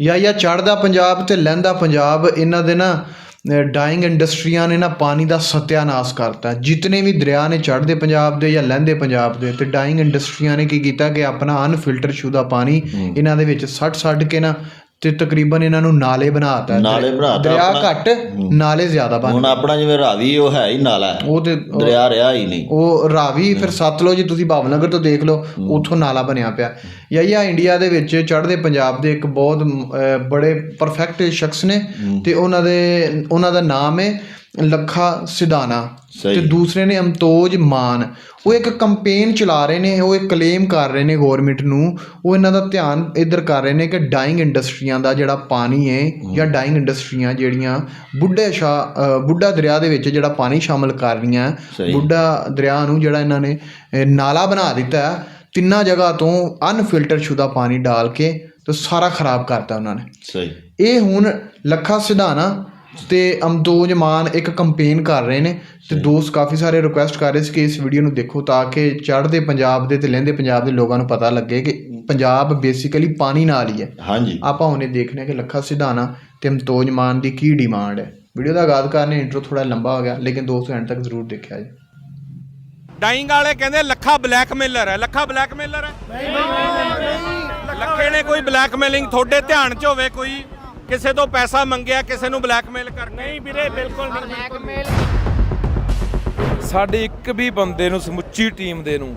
ਜਾਂ ਜਾਂ ਚੜ੍ਹਦਾ ਪੰਜਾਬ ਤੇ ਲਹਿੰਦਾ ਪੰਜਾਬ ਇਹਨਾਂ ਦੇ ਨਾ ਡਾਈਂਗ ਇੰਡਸਟਰੀਆਂ ਨੇ ਨਾ ਪਾਣੀ ਦਾ ਸਤਿਆਨਾਸ਼ ਕਰਤਾ। ਜਿਤਨੇ ਵੀ ਦਰਿਆ ਨੇ ਚੜ੍ਹਦੇ ਪੰਜਾਬ ਦੇ ਜਾਂ ਲਹਿੰਦੇ ਪੰਜਾਬ ਦੇ ਤੇ ਡਾਈਂਗ ਇੰਡਸਟਰੀਆਂ ਨੇ ਕੀ ਕੀਤਾ ਕਿ ਆਪਣਾ ਅਨਫਿਲਟਰ ਸ਼ੁਦਾ ਪਾਣੀ ਇਹਨਾਂ ਦੇ ਵਿੱਚ ਸੱਟ ਸੱਟ ਕੇ ਨਾ ਤੇ ਤਕਰੀਬਨ ਇਹਨਾਂ ਨੂੰ ਨਾਲੇ ਬਣਾਤਾ ਨਾਲੇ ਬਣਾਤਾ ਦਰਿਆ ਆਪਣਾ। ਘੱਟ ਨਾਲੇ ਜ਼ਿਆਦਾ ਬਣ ਹੁਣ ਆਪਣਾ ਜਿਵੇਂ ਰਾਵੀ ਉਹ ਹੈ ਹੀ ਨਾਲਾ। ਹੈ ਉਹ ਤੇ ਦਰਿਆ ਰਿਹਾ ਹੀ ਨਹੀਂ। ਉਹ ਰਾਵੀ ਫਿਰ ਸਤਲੁਜ ਤੁਸੀਂ ਭਾਵਨਗਰ ਤੋਂ ਦੇਖ ਲਓ ਉੱਥੋਂ ਨਾਲਾ ਬਣਿਆ ਪਿਆ। ਯਾ ਇੰਡੀਆ ਦੇ ਵਿੱਚ ਚੜ੍ਹਦੇ ਪੰਜਾਬ ਦੇ ਇੱਕ ਬਹੁਤ ਅਹ, ਬੜੇ ਪਰਫੈਕਟ ਸ਼ਖਸ ਨੇ ਤੇ ਉਹਨਾਂ ਦੇ ਉਹਨਾਂ ਦਾ ਨਾਮ ਹੈ ਲੱਖਾ ਸਿਧਾਨਾ। ਤੇ ਦੂਸਰੇ ਨੇ ਅਮਤੋਜ ਮਾਨ ਉਹ ਇੱਕ ਕੰਪੇਨ ਚਲਾ ਰਹੇ ਨੇ ਉਹ ਇੱਕ ਕਲੇਮ ਕਰ ਰਹੇ ਨੇ ਗਵਰਨਮੈਂਟ ਨੂੰ ਉਹ ਇਹਨਾਂ ਦਾ ਧਿਆਨ ਇੱਧਰ ਕਰ ਰਹੇ ਨੇ ਕਿ ਡਾਈਂਗ ਇੰਡਸਟਰੀਆਂ ਦਾ ਜਿਹੜਾ ਪਾਣੀ ਹੈ ਜਾਂ ਡਾਈਂਗ ਇੰਡਸਟਰੀਆਂ ਜਿਹੜੀਆਂ ਬੁੱਢੇ ਸ਼ਾ ਬੁੱਢਾ ਦਰਿਆ ਦੇ ਵਿੱਚ ਜਿਹੜਾ ਪਾਣੀ ਸ਼ਾਮਲ ਕਰ ਰਹੀਆਂ। ਬੁੱਢਾ ਦਰਿਆ ਨੂੰ ਜਿਹੜਾ ਇਹਨਾਂ ਨੇ ਨਾਲਾ ਬਣਾ ਦਿੱਤਾ ਤਿੰਨਾਂ ਜਗ੍ਹਾ ਤੋਂ ਅਨਫਿਲਟਰ ਸ਼ੁਦਾ ਪਾਣੀ ਡਾਲ ਕੇ ਤੇ ਸਾਰਾ ਖਰਾਬ ਕਰਤਾ ਉਹਨਾਂ ਨੇ ਸਹੀ ਇਹ ਹੁਣ ਲੱਖਾ ਸਿਧਾਣਾ ਤੇ ਅਮਦੋਜ ਮਾਨ ਇੱਕ ਕੰਪੇਨ ਕਰ ਰਹੇ ਨੇ ਤੇ ਦੋਸਤ ਕਾਫੀ ਸਾਰੇ ਰਿਕੁਐਸਟ ਕਰ ਰਹੇ ਸੀ ਕਿ ਇਸ ਵੀਡੀਓ ਨੂੰ ਦੇਖੋ ਤਾਂ ਕਿ ਚੜ੍ਹਦੇ ਪੰਜਾਬ ਦੇ ਤੇ ਲਹਿੰਦੇ ਪੰਜਾਬ ਦੇ ਲੋਕਾਂ ਨੂੰ ਪਤਾ ਲੱਗੇ ਕਿ ਪੰਜਾਬ ਬੇਸਿਕਲੀ ਪਾਣੀ ਨਾਲ ਹੀ ਹੈ। ਹਾਂਜੀ। ਆਪਾਂ ਹੁਣੇ ਦੇਖਨੇ ਆ ਕਿ ਲੱਖਾ ਸਿਧਾਣਾ ਤੇ ਅਮਤੋਜ ਮਾਨ ਦੀ ਕੀ ਡਿਮਾਂਡ ਹੈ। ਵੀਡੀਓ ਦਾ ਆਗਾਜ਼ ਕਰਨੇ ਇੰਟਰੋ ਥੋੜਾ ਲੰਬਾ ਹੋ ਗਿਆ ਲੇਕਿਨ ਦੋਸਤੋ ਐਂਡ ਤੱਕ ਜ਼ਰੂਰ ਦੇਖਿਆ ਜੀ ਡਾਈਂਗ ਵਾਲੇ ਕਹਿੰਦੇ ਲੱਖਾ ਬਲੈਕਮੇਲਰ ਹੈ। ਲੱਖਾ ਬਲੈਕਮੇਲਰ ਹੈ? ਨਹੀਂ ਲੱਖੇ ਨੇ ਕੋਈ ਬਲੈਕਮੇਲਿੰਗ ਤੁਹਾਡੇ ਧਿਆਨ 'ਚ ਹੋਵੇ ਕੋਈ। ਕਿਸੇ ਤੋਂ ਪੈਸਾ ਮੰਗਿਆ ਕਿਸੇ ਨੂੰ ਬਲੈਕਮੇਲ ਕਰਕੇ। ਨਹੀਂ ਵੀਰੇ ਬਿਲਕੁਲ ਸਾਡੇ ਇੱਕ ਵੀ ਬੰਦੇ ਨੂੰ ਸਮੁੱਚੀ ਟੀਮ ਦੇ ਨੂੰ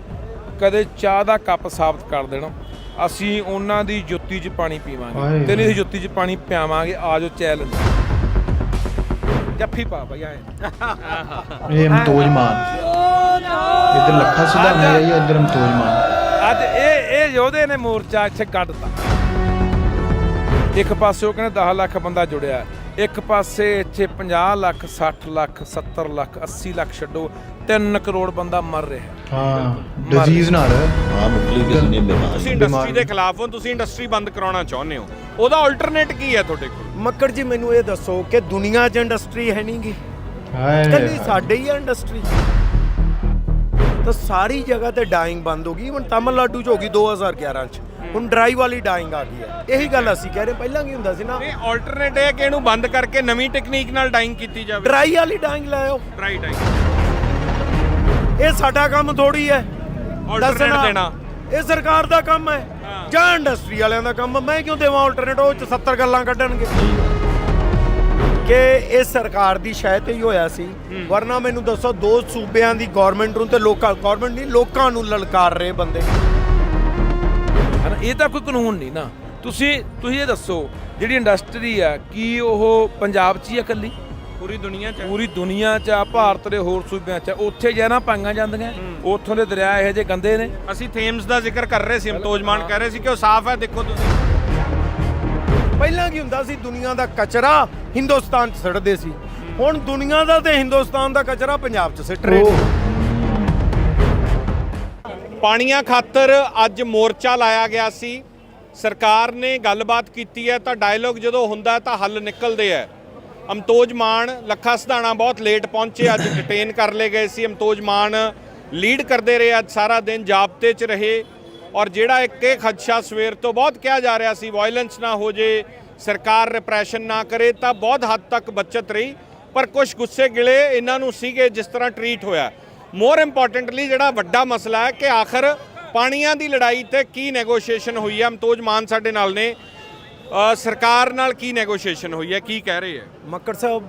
ਕਦੇ ਚਾਹ ਦਾ ਕੱਪ ਸਾਬਤ ਕਰ ਦੇਣਾ। ਅਸੀਂ ਉਹਨਾਂ ਦੀ ਜੁੱਤੀ 'ਚ ਪਾਣੀ। ਪੀਵਾਂਗੇ। ਤੇ ਨਹੀਂ ਜੁੱਤੀ 'ਚ ਪਾਣੀ ਪਿਆਵਾਂਗੇ ਆਜੋ ਚੈਲੰਜ ਜੱਫੀ ਪਾ ਬਈ ਆਏ। ਇਹ ਅਮਤੋਜ ਮਾਨ। ਇੱਧਰ ਲੱਖਾ ਸਿਧਾਣਾ ਹੈ ਜਾਂ ਇੱਧਰ ਅਮਤੋਜ ਮਾਨ। ਅੱਜ ਇਹ ਇਹ ਯੋਧੇ ਨੇ ਮੋਰਚਾ ਇੱਥੇ ਕੱਢਤਾ। ਇੱਕ ਪਾਸੇ ਉਹ ਕਹਿੰਦੇ 10 ਲੱਖ ਬੰਦਾ ਜੁੜਿਆ ਇੱਕ ਪਾਸੇ ਇੱਥੇ 50 ਲੱਖ 60 ਲੱਖ 70 ਲੱਖ 80 ਲੱਖ ਛੱਡੋ 3 ਕਰੋੜ ਬੰਦਾ ਮਰ ਰਿਹਾ ਹਾਂ। ਡਿਜ਼ੀਜ਼ ਨਾਲ। ਹਾਂ ਮੁਕਲੀ ਕਿਸੇ ਨੇ ਬਿਮਾਰੀ ਤੁਸੀਂ ਇੰਡਸਟਰੀ ਦੇ ਖਿਲਾਫ ਹੋ ਤੁਸੀਂ ਇੰਡਸਟਰੀ ਬੰਦ ਕਰਾਉਣਾ ਚਾਹੁੰਦੇ ਹੋ। ਉਹਦਾ ਆਲਟਰਨੇਟ ਕੀ ਹੈ ਤੁਹਾਡੇ ਕੋਲ? ਮੱਕੜ ਜੀ ਮੈਨੂੰ ਇਹ ਦੱਸੋ ਕਿ ਦੁਨੀਆ 'ਚ ਇੰਡਸਟਰੀ ਹੈ ਨਹੀਂਗੀ ਹਾਏ। ਕੱਲੀ ਸਾਡੇ ਹੀ ਆ ਇੰਡਸਟਰੀ ਤਾਂ ਸਾਰੀ ਜਗ੍ਹਾ ਤੇ ਡਾਈਂਗ ਬੰਦ ਹੋ ਗਈ। ਹੁਣ ਤਾਮਿਲਨਾਡੂ 'ਚ ਹੋ ਗਈ 2011 'ਚ। ਹੁਣ ਡਰਾਈ ਵਾਲੀ ਡਾਈਂਗ ਆ ਗਈ ਹੈ। ਇਹੀ ਗੱਲ ਅਸੀਂ ਕਹਿ ਰਹੇ ਪਹਿਲਾਂ ਕੀ ਹੁੰਦਾ ਸੀ ਨਾ ਇਹ ਆਲਟਰਨੇਟ ਹੈ ਕਿ ਇਹਨੂੰ ਬੰਦ ਕਰਕੇ ਨਵੀਂ ਟੈਕਨੀਕ ਨਾਲ ਡਾਈਂਗ ਕੀਤੀ ਜਾਵੇ। ਡਰਾਈ ਵਾਲੀ ਡਾਈਂਗ ਲਾਇਓ। ਡਰਾਈ ਡਾਈਂਗ ਇਹ ਸਾਡਾ ਕੰਮ ਥੋੜੀ ਹੈ। ਆਲਟਰਨੇਟ ਦੱਸਣਾ। ਦੇਣਾ। ਇਹ ਸਰਕਾਰ ਦਾ ਕੰਮ ਹੈ। ਹਾਂ। ਜਾਂ ਇੰਡਸਟਰੀ ਵਾਲਿਆਂ ਦਾ ਕੰਮ। ਹੈ। ਮੈਂ ਕਿਉਂ ਦੇਵਾਂ ਆਲਟਰਨੇਟ ਉਹ 'ਚ 70 ਗੱਲਾਂ ਕੱਢਣਗੇ। ਕਿ ਇਹ ਸਰਕਾਰ ਦੀ ਸ਼ਾਇਦ ਹੀ ਹੋਇਆ ਸੀ। ਵਰਨਾ ਮੈਨੂੰ ਦੱਸੋ ਦੋ ਸੂਬਿਆਂ ਦੀ ਗਵਰਨਮੈਂਟ ਨੂੰ ਤੇ ਲੋਕਾਂ ਗਵਰਨਮੈਂਟ ਨਹੀਂ ਲੋਕਾਂ ਨੂੰ ਲਲਕਾਰ ਰਹੇ ਬੰਦੇ। ਹਨਾ? ਇਹ ਤਾਂ ਕੋਈ ਕਾਨੂੰਨ ਨਹੀਂ ਨਾ। ਤੁਸੀਂ ਤੁਸੀਂ ਇਹ ਦੱਸੋ ਜਿਹੜੀ ਇੰਡਸਟਰੀ ਆ ਕੀ ਉਹ ਪੰਜਾਬ 'ਚ ਹੀ ਆ ਇਕੱਲੀ? ਪੂਰੀ ਦੁਨੀਆ 'ਚ। ਪੂਰੀ ਦੁਨੀਆ 'ਚ ਆ ਭਾਰਤ ਦੇ ਹੋਰ ਸੂਬਿਆਂ 'ਚ ਆ, ਉੱਥੇ ਜਹਿਰਾਂ ਪਾਈਆਂ ਜਾਂਦੀਆਂ। ਉੱਥੋਂ ਦੇ ਦਰਿਆ ਇਹੋ ਜਿਹੇ ਗੰਦੇ ਨੇ। ਅਸੀਂ ਥੇਮਸ ਦਾ ਜ਼ਿਕਰ ਕਰ ਰਹੇ ਸੀ ਅਮਤੋਜ ਮਾਨ ਕਹਿ ਰਹੇ ਸੀ ਕਿ ਉਹ ਸਾਫ਼ ਹੈ ਦੇਖੋ ਤੁਸੀਂ। ਪਹਿਲਾਂ ਕੀ ਹੁੰਦਾ ਸੀ ਦੁਨੀਆ ਦਾ ਕਚਰਾ ਹਿੰਦੁਸਤਾਨ 'ਚ ਸੜਦੇ ਸੀ। ਹੁਣ ਦੁਨੀਆ ਦਾ ਤੇ ਹਿੰਦੁਸਤਾਨ ਦਾ ਕਚਰਾ ਪੰਜਾਬ 'ਚ ਸਿੱਟ ਰਹੇ ਨੇ। ਪਾਣੀਆਂ ਖਾਤਰ ਅੱਜ ਮੋਰਚਾ ਲਾਇਆ ਗਿਆ ਸੀ। ਸਰਕਾਰ ਨੇ ਗੱਲਬਾਤ ਕੀਤੀ ਹੈ, ਤਾਂ ਡਾਇਲੋਗ ਜਦੋਂ ਹੁੰਦਾ ਤਾਂ ਹੱਲ ਨਿਕਲਦੇ ਹੈ। ਅਮਤੋਜ ਮਾਨ, ਲੱਖਾ ਸਧਾਣਾ ਬਹੁਤ ਲੇਟ ਪਹੁੰਚੇ, ਅੱਜ ਡਿਟੇਨ ਕਰ ਲਏ ਗਏ ਸੀ। ਅਮਤੋਜ ਮਾਨ ਲੀਡ ਕਰਦੇ ਰਹੇ, ਅੱਜ ਸਾਰਾ ਦਿਨ ਜਾਬਤੇ 'ਚ ਰਹੇ। ਔਰ ਜਿਹੜਾ ਇੱਕ ਇਹ ਖਦਸ਼ਾ ਸਵੇਰ ਤੋਂ ਬਹੁਤ ਕਿਹਾ ਜਾ ਰਿਹਾ ਸੀ ਵਾਇਲੈਂਸ ਨਾ ਹੋ ਜੇ, ਸਰਕਾਰ ਰਿਪਰੈਸ਼ਨ ਨਾ ਕਰੇ, ਤਾਂ ਬਹੁਤ ਹੱਦ ਤੱਕ ਬਚਤ ਰਹੀ। ਪਰ ਕੁਝ ਗੁੱਸੇ ਗਿਲੇ ਇਹਨਾਂ ਨੂੰ ਸੀਗੇ, ਜਿਸ ਤਰ੍ਹਾਂ ਟਰੀਟ ਹੋਇਆ। ਮੋਰ ਇੰਪੋਰਟੈਂਟਲੀ ਜਿਹੜਾ ਵੱਡਾ ਮਸਲਾ ਹੈ ਕਿ ਆਖਰ ਪਾਣੀਆਂ ਦੀ ਲੜਾਈ ਤੇ ਕੀ ਨੈਗੋਸ਼ੀਏਸ਼ਨ ਹੋਈ ਹੈ? ਅਮਤੋਜ ਮਾਨ ਸਾਡੇ ਨਾਲ ਨੇ। ਸਰਕਾਰ ਨਾਲ ਕੀ ਨੈਗੋਸ਼ੀਏਸ਼ਨ ਹੋਈ ਹੈ? ਕੀ ਕਹਿ ਰਹੇ ਹੈ? ਮੱਕੜ ਸਾਹਿਬ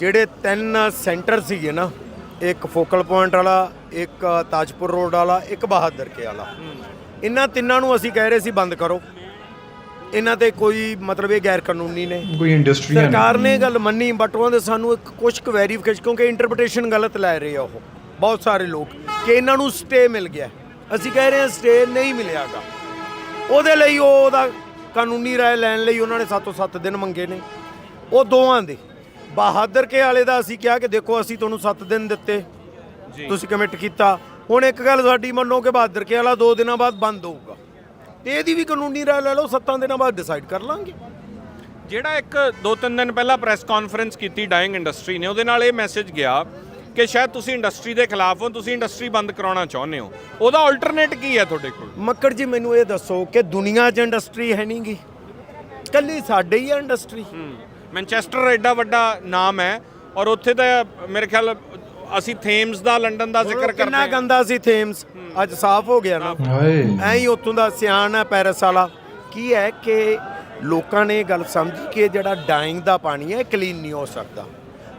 ਜਿਹੜੇ ਤਿੰਨ ਸੈਂਟਰ ਸੀਗੇ ਨਾ ਇੱਕ ਫੋਕਲ ਪੁਆਇੰਟ ਵਾਲਾ ਇੱਕ ਤਾਜਪੁਰ ਰੋਡ ਵਾਲਾ ਇੱਕ ਬਹਾਦਰ ਕੇ ਵਾਲਾ। ਇਹਨਾਂ ਤਿੰਨਾਂ ਨੂੰ ਅਸੀਂ ਕਹਿ ਰਹੇ ਸੀ ਬੰਦ ਕਰੋ। ਇਹਨਾਂ ਤੇ ਕੋਈ ਮਤਲਬ ਇਹ ਗੈਰ ਕਾਨੂੰਨੀ ਨੇ। ਕੋਈ ਇੰਡਸਟਰੀ ਸਰਕਾਰ ਨੇ ਇਹ ਗੱਲ ਮੰਨੀ ਬਟ ਉਹਨਾਂ ਦੇ ਸਾਨੂੰ ਇੱਕ ਕੁਝ ਕੁ ਵੈਰੀਫਿਕੇਸ਼ਨ ਕਿਉਂਕਿ ਇੰਟਰਪ੍ਰੀਟੇਸ਼ਨ ਗਲਤ ਲੈ ਰਹੇ ਆ ਉਹ। ਬਹੁਤ ਸਾਰੇ ਲੋਕ ਕਿ ਇਹਨਾਂ ਨੂੰ ਸਟੇ ਮਿਲ ਗਿਆ ਅਸੀਂ ਕਹਿ ਰਹੇ ਹਾਂ ਸਟੇ ਨਹੀਂ ਮਿਲਿਆਗਾ ਉਹਦੇ ਲਈ ਉਹ ਉਹਦਾ ਕਾਨੂੰਨੀ ਰਾਏ ਲੈਣ ਲਈ ਉਹਨਾਂ ਨੇ 7 ਤੋਂ 7 ਦਿਨ ਮੰਗੇ ਨੇ। ਉਹ ਦੋਵਾਂ ਦੇ। ਬਹਾਦਰ ਕੇ ਵਾਲੇ ਦਾ ਅਸੀਂ ਕਿਹਾ ਕਿ ਦੇਖੋ ਅਸੀਂ ਤੁਹਾਨੂੰ 7 ਦਿਨ ਦਿੱਤੇ। ਤੁਸੀਂ ਕਮਿਟ ਕੀਤਾ। ਹੁਣ ਇੱਕ ਗੱਲ ਸਾਡੀ ਮੰਨੋ ਕਿ ਬਹਾਦਰ ਕੇ ਵਾਲਾ 2 ਦਿਨਾਂ ਬਾਅਦ ਬੰਦ ਹੋਊਗਾ। ਤੇ ਇਹਦੀ ਵੀ ਕਾਨੂੰਨੀ ਰਾਏ ਲੈ ਲਓ 7 ਦਿਨਾਂ ਬਾਅਦ ਡਿਸਾਈਡ ਕਰ ਲਾਂਗੇ। ਜਿਹੜਾ ਇੱਕ ਦੋ ਤਿੰਨ ਦਿਨ ਪਹਿਲਾਂ ਪ੍ਰੈਸ ਕਾਨਫਰੰਸ ਕੀਤੀ ਡਾਈਂਗ ਇੰਡਸਟਰੀ ਨੇ ਉਹਦੇ ਨਾਲ ਇਹ ਮੈਸੇਜ ਗਿਆ ਕਿ ਸ਼ਾਇਦ ਤੁਸੀਂ ਇੰਡਸਟਰੀ ਦੇ ਖਿਲਾਫ ਹੋ ਤੁਸੀਂ ਇੰਡਸਟਰੀ ਬੰਦ ਕਰਾਉਣਾ ਚਾਹੁੰਦੇ ਹੋ। ਉਹਦਾ ਆਲਟਰਨੇਟ ਕੀ ਹੈ ਤੁਹਾਡੇ ਕੋਲ? ਮੱਕੜ ਜੀ ਮੈਨੂੰ ਇਹ ਦੱਸੋ ਕਿ ਦੁਨੀਆ 'ਚ ਇੰਡਸਟਰੀ ਹੈ ਨਹੀਂਗੀ ਕੱਲੀ ਸਾਡੇ ਹੀ ਆ ਇੰਡਸਟਰੀ ਹੂੰ। ਮੈਨਚੈਸਟਰ ਐਡਾ ਵੱਡਾ ਨਾਮ ਹੈ ਔਰ ਉੱਥੇ ਤਾਂ ਮੇਰੇ ਖਿਆਲ ਅਸੀਂ ਥੇਮਸ ਦਾ ਲੰਡਨ ਦਾ ਜ਼ਿਕਰ ਕਰਦੇ ਕਿੰਨਾ ਹਾਂ। ਗੰਦਾ ਸੀ ਥੇਮਸ ਅੱਜ ਸਾਫ਼ ਹੋ ਗਿਆ ਨਾ। ਹਾਏ। ਐਂ ਹੀ ਉੱਥੋਂ ਦਾ ਸਿਆਣ ਹੈ ਪੈਰਿਸ ਵਾਲਾ। ਕੀ ਹੈ ਕਿ ਲੋਕਾਂ ਨੇ ਇਹ ਗੱਲ ਸਮਝੀ ਕਿ ਜਿਹੜਾ ਡਾਈਂਗ ਦਾ ਪਾਣੀ ਹੈ ਕਲੀਨ ਨਹੀਂ ਹੋ ਸਕਦਾ।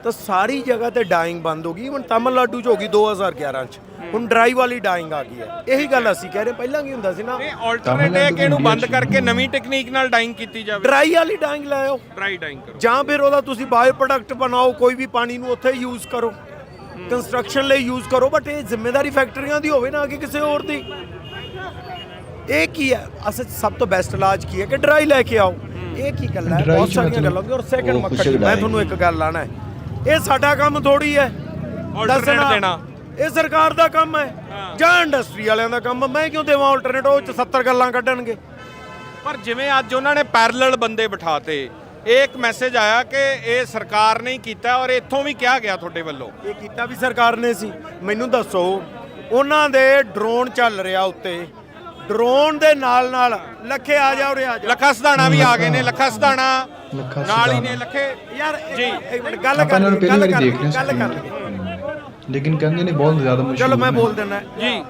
ਤਾਂ ਸਾਰੀ ਜਗ੍ਹਾ ਤੇ ਡਾਈਂਗ ਬੰਦ ਹੋ ਗਈ। ਹੁਣ ਤਾਮਿਲਨਾਡੂ ਚ ਹੋ ਗਈ 2011 ਚ। ਹੁਣ ਡਰਾਈ ਵਾਲੀ ਡਾਈਂਗ ਆ ਗਈ ਹੈ। ਇਹੀ ਗੱਲ ਅਸੀਂ ਕਹਿ ਰਹੇ ਪਹਿਲਾਂ ਕੀ ਹੁੰਦਾ ਸੀ ਨਾ? ਇਹ ਆਲਟਰਨੇਟ ਹੈ ਕਿ ਇਹਨੂੰ ਬੰਦ ਕਰਕੇ ਨਵੀਂ ਟੈਕਨੀਕ ਨਾਲ ਡਾਈਂਗ ਕੀਤੀ ਜਾਵੇ। ਡਰਾਈ ਵਾਲੀ ਡਾਈਂਗ ਲਾਇਓ ਡਰਾਈ ਡਾਈਂਗ ਕਰੋ। ਜਾਂ ਫਿਰ ਉਹਦਾ ਤੁਸੀਂ ਬਾਇਓ ਪ੍ਰੋਡਕਟ ਬਣਾਓ ਕੋਈ ਵੀ ਪਾਣੀ ਨੂੰ ਉੱਥੇ ਯੂਜ਼ ਕਰੋ। ਕੰਸਟਰਕਸ਼ਨ ਲਈ ਯੂਜ਼ ਕਰੋ ਬਟ ਇਹ ਜ਼ਿੰਮੇਵਾਰੀ ਫੈਕਟਰੀਆਂ ਦੀ ਹੋਵੇ ਨਾ ਕਿ ਕਿਸੇ ਹੋਰ ਦੀ। ਇਹ ਕੀ ਹੈ? ਅਸਲ ਸਭ ਤੋਂ ਬੈਸਟ ਇਲਾਜ ਕੀ ਹੈ? ਕਿ ਡਰਾਈ ਲੈ ਕੇ ਆਓ। ਇਹ ਕੀ ਗੱਲ ਹੈ? ਬਹੁਤ ਸਾਰੀਆਂ ਗੱਲਾਂ। ਹੁੰਦੀਆਂ ਔਰ ਸੈਕੰਡ ਜੀ, ਮੈਂ ਤੁਹਾਨੂੰ ਇੱਕ ਗੱਲ ਲਾਣਾ ਹੈ। ਇਹ ਸਾਡਾ ਕੰਮ ਥੋੜੀ ਹੈ। ਦੱਸਣਾ। ਦੇਣਾ। ਇਹ ਸਰਕਾਰ ਦਾ ਕੰਮ ਹੈ। ਜਾਂ ਇੰਡਸਟਰੀ ਵਾਲਿਆਂ ਦਾ ਕੰਮ ਮੈਂ ਕਿਉਂ ਦੇਵਾਂ ਆਲਟਰਨੇਟ ਉਹ ਚ 70 ਗੱਲਾਂ ਕੱਢਣਗੇ। ਪਰ ਜਿਵੇਂ ਅੱਜ ਉਹਨਾਂ ਨੇ ਪੈਰਲਲ ਬੰਦੇ ਬਿਠਾਤੇ ਇਹ ਇੱਕ ਮੈਸੇਜ ਆਇਆ ਕਿ ਇਹ ਸਰਕਾਰ ਨੇ ਕੀਤਾ ਔਰ ਇੱਥੋਂ ਵੀ ਕਿਹਾ ਗਿਆ ਤੁਹਾਡੇ ਵੱਲੋਂ। ਇਹ ਕੀਤਾ ਵੀ ਸਰਕਾਰ ਨੇ ਸੀ। ਮੈਨੂੰ ਦੱਸੋ ਉਹਨਾਂ ਦੇ ਡਰੋਨ ਚੱਲ ਰਿਹਾ ਉੱਤੇ। ਡਰੋਨ ਦੇ ਨਾਲ ਨਾਲ ਲੱਖੇ ਆ ਜਾ ਉਰੇ ਆ ਜਾ। ਲੱਖਾ ਸਧਾਣਾ ਵੀ ਆ ਗਏ ਨੇ ਲੱਖਾ ਸਧਾਣਾ ਲੱਖਾ ਨਾਲ ਹੀ ਸਿਧਾਣਾ। ਨੇ ਲੱਖੇ। ਯਾਰ ਜੀ। ਇੱਕ ਇੱਕ ਮਿੰਟ ਗੱਲ ਆਪਾਂ ਕਰ ਇਹਨਾਂ ਨੂੰ ਪਹਿਲੀ ਗੱਲ ਵਾਰੀ ਕਰ ਦੇਖ ਰਹੇ ਗੱਲ ਹਾਂ। ਕਰ ਲੇਕਿਨ ਕਹਿੰਦੇ ਨੇ ਬਹੁਤ ਜ਼ਿਆਦਾ ਮੁਸ਼ਕਿਲ ਚਲੋ ਮੈਂ ਬੋਲ ਦਿੰਦਾ। ਜੀ।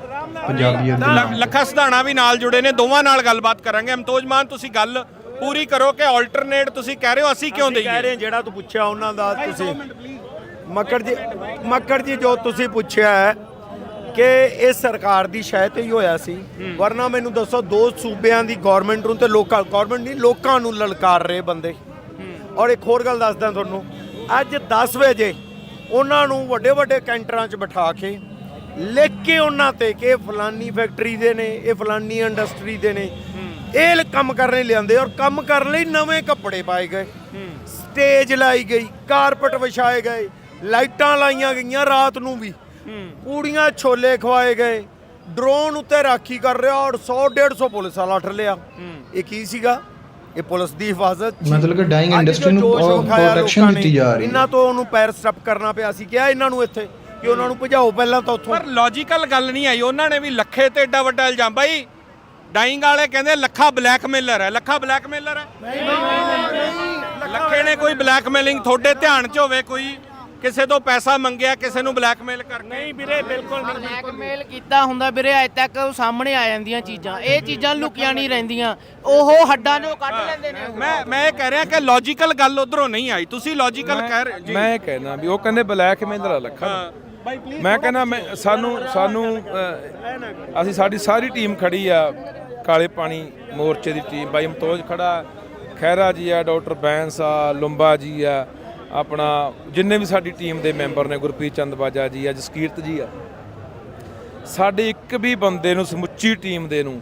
ਪੰਜਾਬੀਅਤ ਦੇ ਲੱਖਾ ਸਧਾਣਾ ਵੀ ਨਾਲ ਜੁੜੇ ਨੇ ਦੋਵਾਂ ਨਾਲ ਗੱਲਬਾਤ ਕਰਾਂਗੇ। ਅਮਤੋਜ ਮਾਨ ਤੁਸੀਂ ਗੱਲ ਪੂਰੀ ਕਰੋ ਕਿ ਆਲਟਰਨੇਟ ਤੁਸੀਂ ਕਹਿ ਰਹੇ ਹੋ ਅਸੀਂ ਕਿਉਂ ਕਹਿ ਰਹੇ ਦਈਏ ਜਿਹੜਾ ਤੂੰ ਪੁੱਛਿਆ ਉਹਨਾਂ ਦਾ ਤੁਸੀਂ ਮੱਕੜ ਜੀ ਮੱਕੜ ਜੀ ਜੋ ਤੁਸੀਂ ਪੁੱਛਿਆ ਹੈ ਕਿ ਇਹ ਸਰਕਾਰ ਦੀ ਸ਼ਾਇਦ ਹੀ ਹੋਇਆ ਸੀ ਵਰਨਾ ਮੈਨੂੰ ਦੱਸੋ ਦੋ ਸੂਬਿਆਂ ਦੀ ਗਵਰਨਮੈਂਟ ਨੂੰ ਤੇ ਲੋਕਾਂ ਗਵਰਨਮੈਂਟ ਨਹੀਂ ਲੋਕਾਂ ਨੂੰ ਲਲਕਾਰ ਰਹੇ ਬੰਦੇ। ਔਰ ਇੱਕ ਹੋਰ ਗੱਲ ਦੱਸਦਾ ਤੁਹਾਨੂੰ ਅੱਜ 10 ਵਜੇ ਉਹਨਾਂ ਨੂੰ ਵੱਡੇ ਵੱਡੇ ਕੈਂਟਰਾਂ 'ਚ ਬਿਠਾ ਕੇ ਲਿਖ ਕੇ ਉਹਨਾਂ ਤੇ ਕਿ ਫਲਾਨੀ ਫੈਕਟਰੀ ਦੇ ਨੇ ਇਹ ਫਲਾਨੀ ਇੰਡਸਟਰੀ ਦੇ ਨੇ ਇਹ ਕੰਮ ਕਰਨ ਲਈ ਲਿਆਂਦੇ ਔਰ ਕੰਮ ਕਰਨ ਲਈ ਨਵੇਂ ਕੱਪੜੇ ਪਾਏ ਗਏ। ਸਟੇਜ ਲਾਈ ਗਈ ਕਾਰਪਟ ਵਿਛਾਏ ਗਏ ਲਾਈਟਾਂ ਲਾਈਆਂ ਗਈਆਂ ਰਾਤ ਨੂੰ ਵੀ। ਪੂੜੀਆਂ ਛੋਲੇ ਖਵਾਏ ਗਏ ਡਰੋਨ ਉੱਤੇ ਰਾਖੀ ਕਰ ਰਿਹਾ ਔਰ 100 150 ਪੁਲਿਸ ਵਾਲਾ ਠਰ ਲਿਆ। ਇਹ ਕੀ ਸੀਗਾ? ਇਹ ਪੁਲਿਸ ਦੀ ਹਿਫਾਜ਼ਤ। ਮਤਲਬ ਕਿ ਅੱਜ industry ਨੂੰ ਜੋ ਜੋਸ਼ ਪ੍ਰੋ- ਵਿਖਾਇਆ protection ਲੋਕਾਂ ਨੇ, ਦਿੱਤੀ ਜਾ ਰਹੀ ਹੈ। ਇਹਨਾਂ ਤੋਂ ਉਹਨੂੰ ਪੈਰ ਸਟੈਪ ਕਰਨਾ ਪਿਆ ਸੀ। ਕਿਹਾ ਇਹਨਾਂ ਨੂੰ ਇੱਥੇ ਕਿ ਉਹਨਾਂ ਨੂੰ ਭਜਾਓ ਪਹਿਲਾਂ ਤਾਂ ਉੱਥੋਂ ਪਰ ਲੌਜੀਕਲ ਗੱਲ ਨਹੀਂ ਆਈ। ਉਹਨਾਂ ਨੇ ਵੀ ਲੱਖੇ ਤੇ ਏਡਾ ਵੱਡਾ ਇਲਜ਼ਾਮ ਬਾਈ ਡਾਈਂਗ ਵਾਲੇ ਕਹਿੰਦੇ ਲੱਖਾ ਬਲੈਕਮੇਲਰ ਹੈ। ਲੱਖਾ ਬਲੈਕਮੇਲਰ ਹੈ। ਲੱਖੇ ਨੇ ਕੋਈ ਬਲੈਕਮੇਲਿੰਗ ਤੁਹਾਡੇ ਧਿਆਨ 'ਚ ਹੋਵੇ ਕੋਈ ਕਿਸੇ ਤੋਂ ਪੈਸਾ ਮੰਗਿਆ ਕਿਸੇ ਨੂੰ ਬਲੈਕਮੇਲ ਕਰਕੇ। ਨਹੀਂ ਵੀਰੇ ਬਿਲਕੁਲ ਬਲੈਕਮੇਲ ਕੀਤਾ ਹੁੰਦਾ ਵੀਰੇ ਅੱਜ ਤੱਕ ਉਹ ਸਾਹਮਣੇ ਆ ਜਾਂਦੀਆਂ ਚੀਜ਼ਾਂ। ਇਹ ਚੀਜ਼ਾਂ ਲੁਕੀਆਂ ਨਹੀਂ ਰਹਿੰਦੀਆਂ। ਉਹ ਹੱਡਾਂ ਨੂੰ ਕੱਢ ਲੈਂਦੇ ਨੇ। ਮੈਂ ਮੈਂ ਇਹ ਕਹਿ ਰਿਹਾ ਕਿ ਲੌਜੀਕਲ ਗੱਲ ਉਧਰੋਂ ਨਹੀਂ ਆਈ। ਤੁਸੀਂ ਲੌਜੀਕਲ ਕਹਿ ਰਹੇ ਜੀ। ਮੈਂ ਇਹ ਕਹਿਣਾ ਵੀ ਉਹ ਕਹਿੰਦੇ ਬਲੈਕ ਮੇਲਰ ਆ ਲੱਖਾ। ਹਾਂ। ਬਾਈ ਪਲੀਜ਼ ਮੈਂ ਕਹਿੰਦਾ ਮੈਂ ਸਾਨੂੰ ਸਾਨੂੰ ਅਸੀਂ ਸਾਡੀ ਸਾਰੀ ਟੀਮ ਖੜੀ ਆ। ਕਾਲੇ ਪਾਣੀ ਮੋਰਚੇ ਦੀ ਟੀਮ। ਬਾਈ ਮਤੋਜ ਖੜਾ। ਖੈਰਾ ਜੀ ਆ ਡਾਕਟਰ ਬੈਂਸ ਆ ਲੰਬਾ ਜੀ ਆ। ਆਪਣਾ ਜਿੰਨੇ ਵੀ ਸਾਡੀ ਟੀਮ ਦੇ ਮੈਂਬਰ ਨੇ ਗੁਰਪ੍ਰੀਤ ਚੰਦਬਾਜਾ ਜੀ ਆ ਜਸਕੀਰਤ ਜੀ ਆ ਸਾਡੇ ਇੱਕ ਵੀ ਬੰਦੇ ਨੂੰ ਸਮੁੱਚੀ ਟੀਮ ਦੇ ਨੂੰ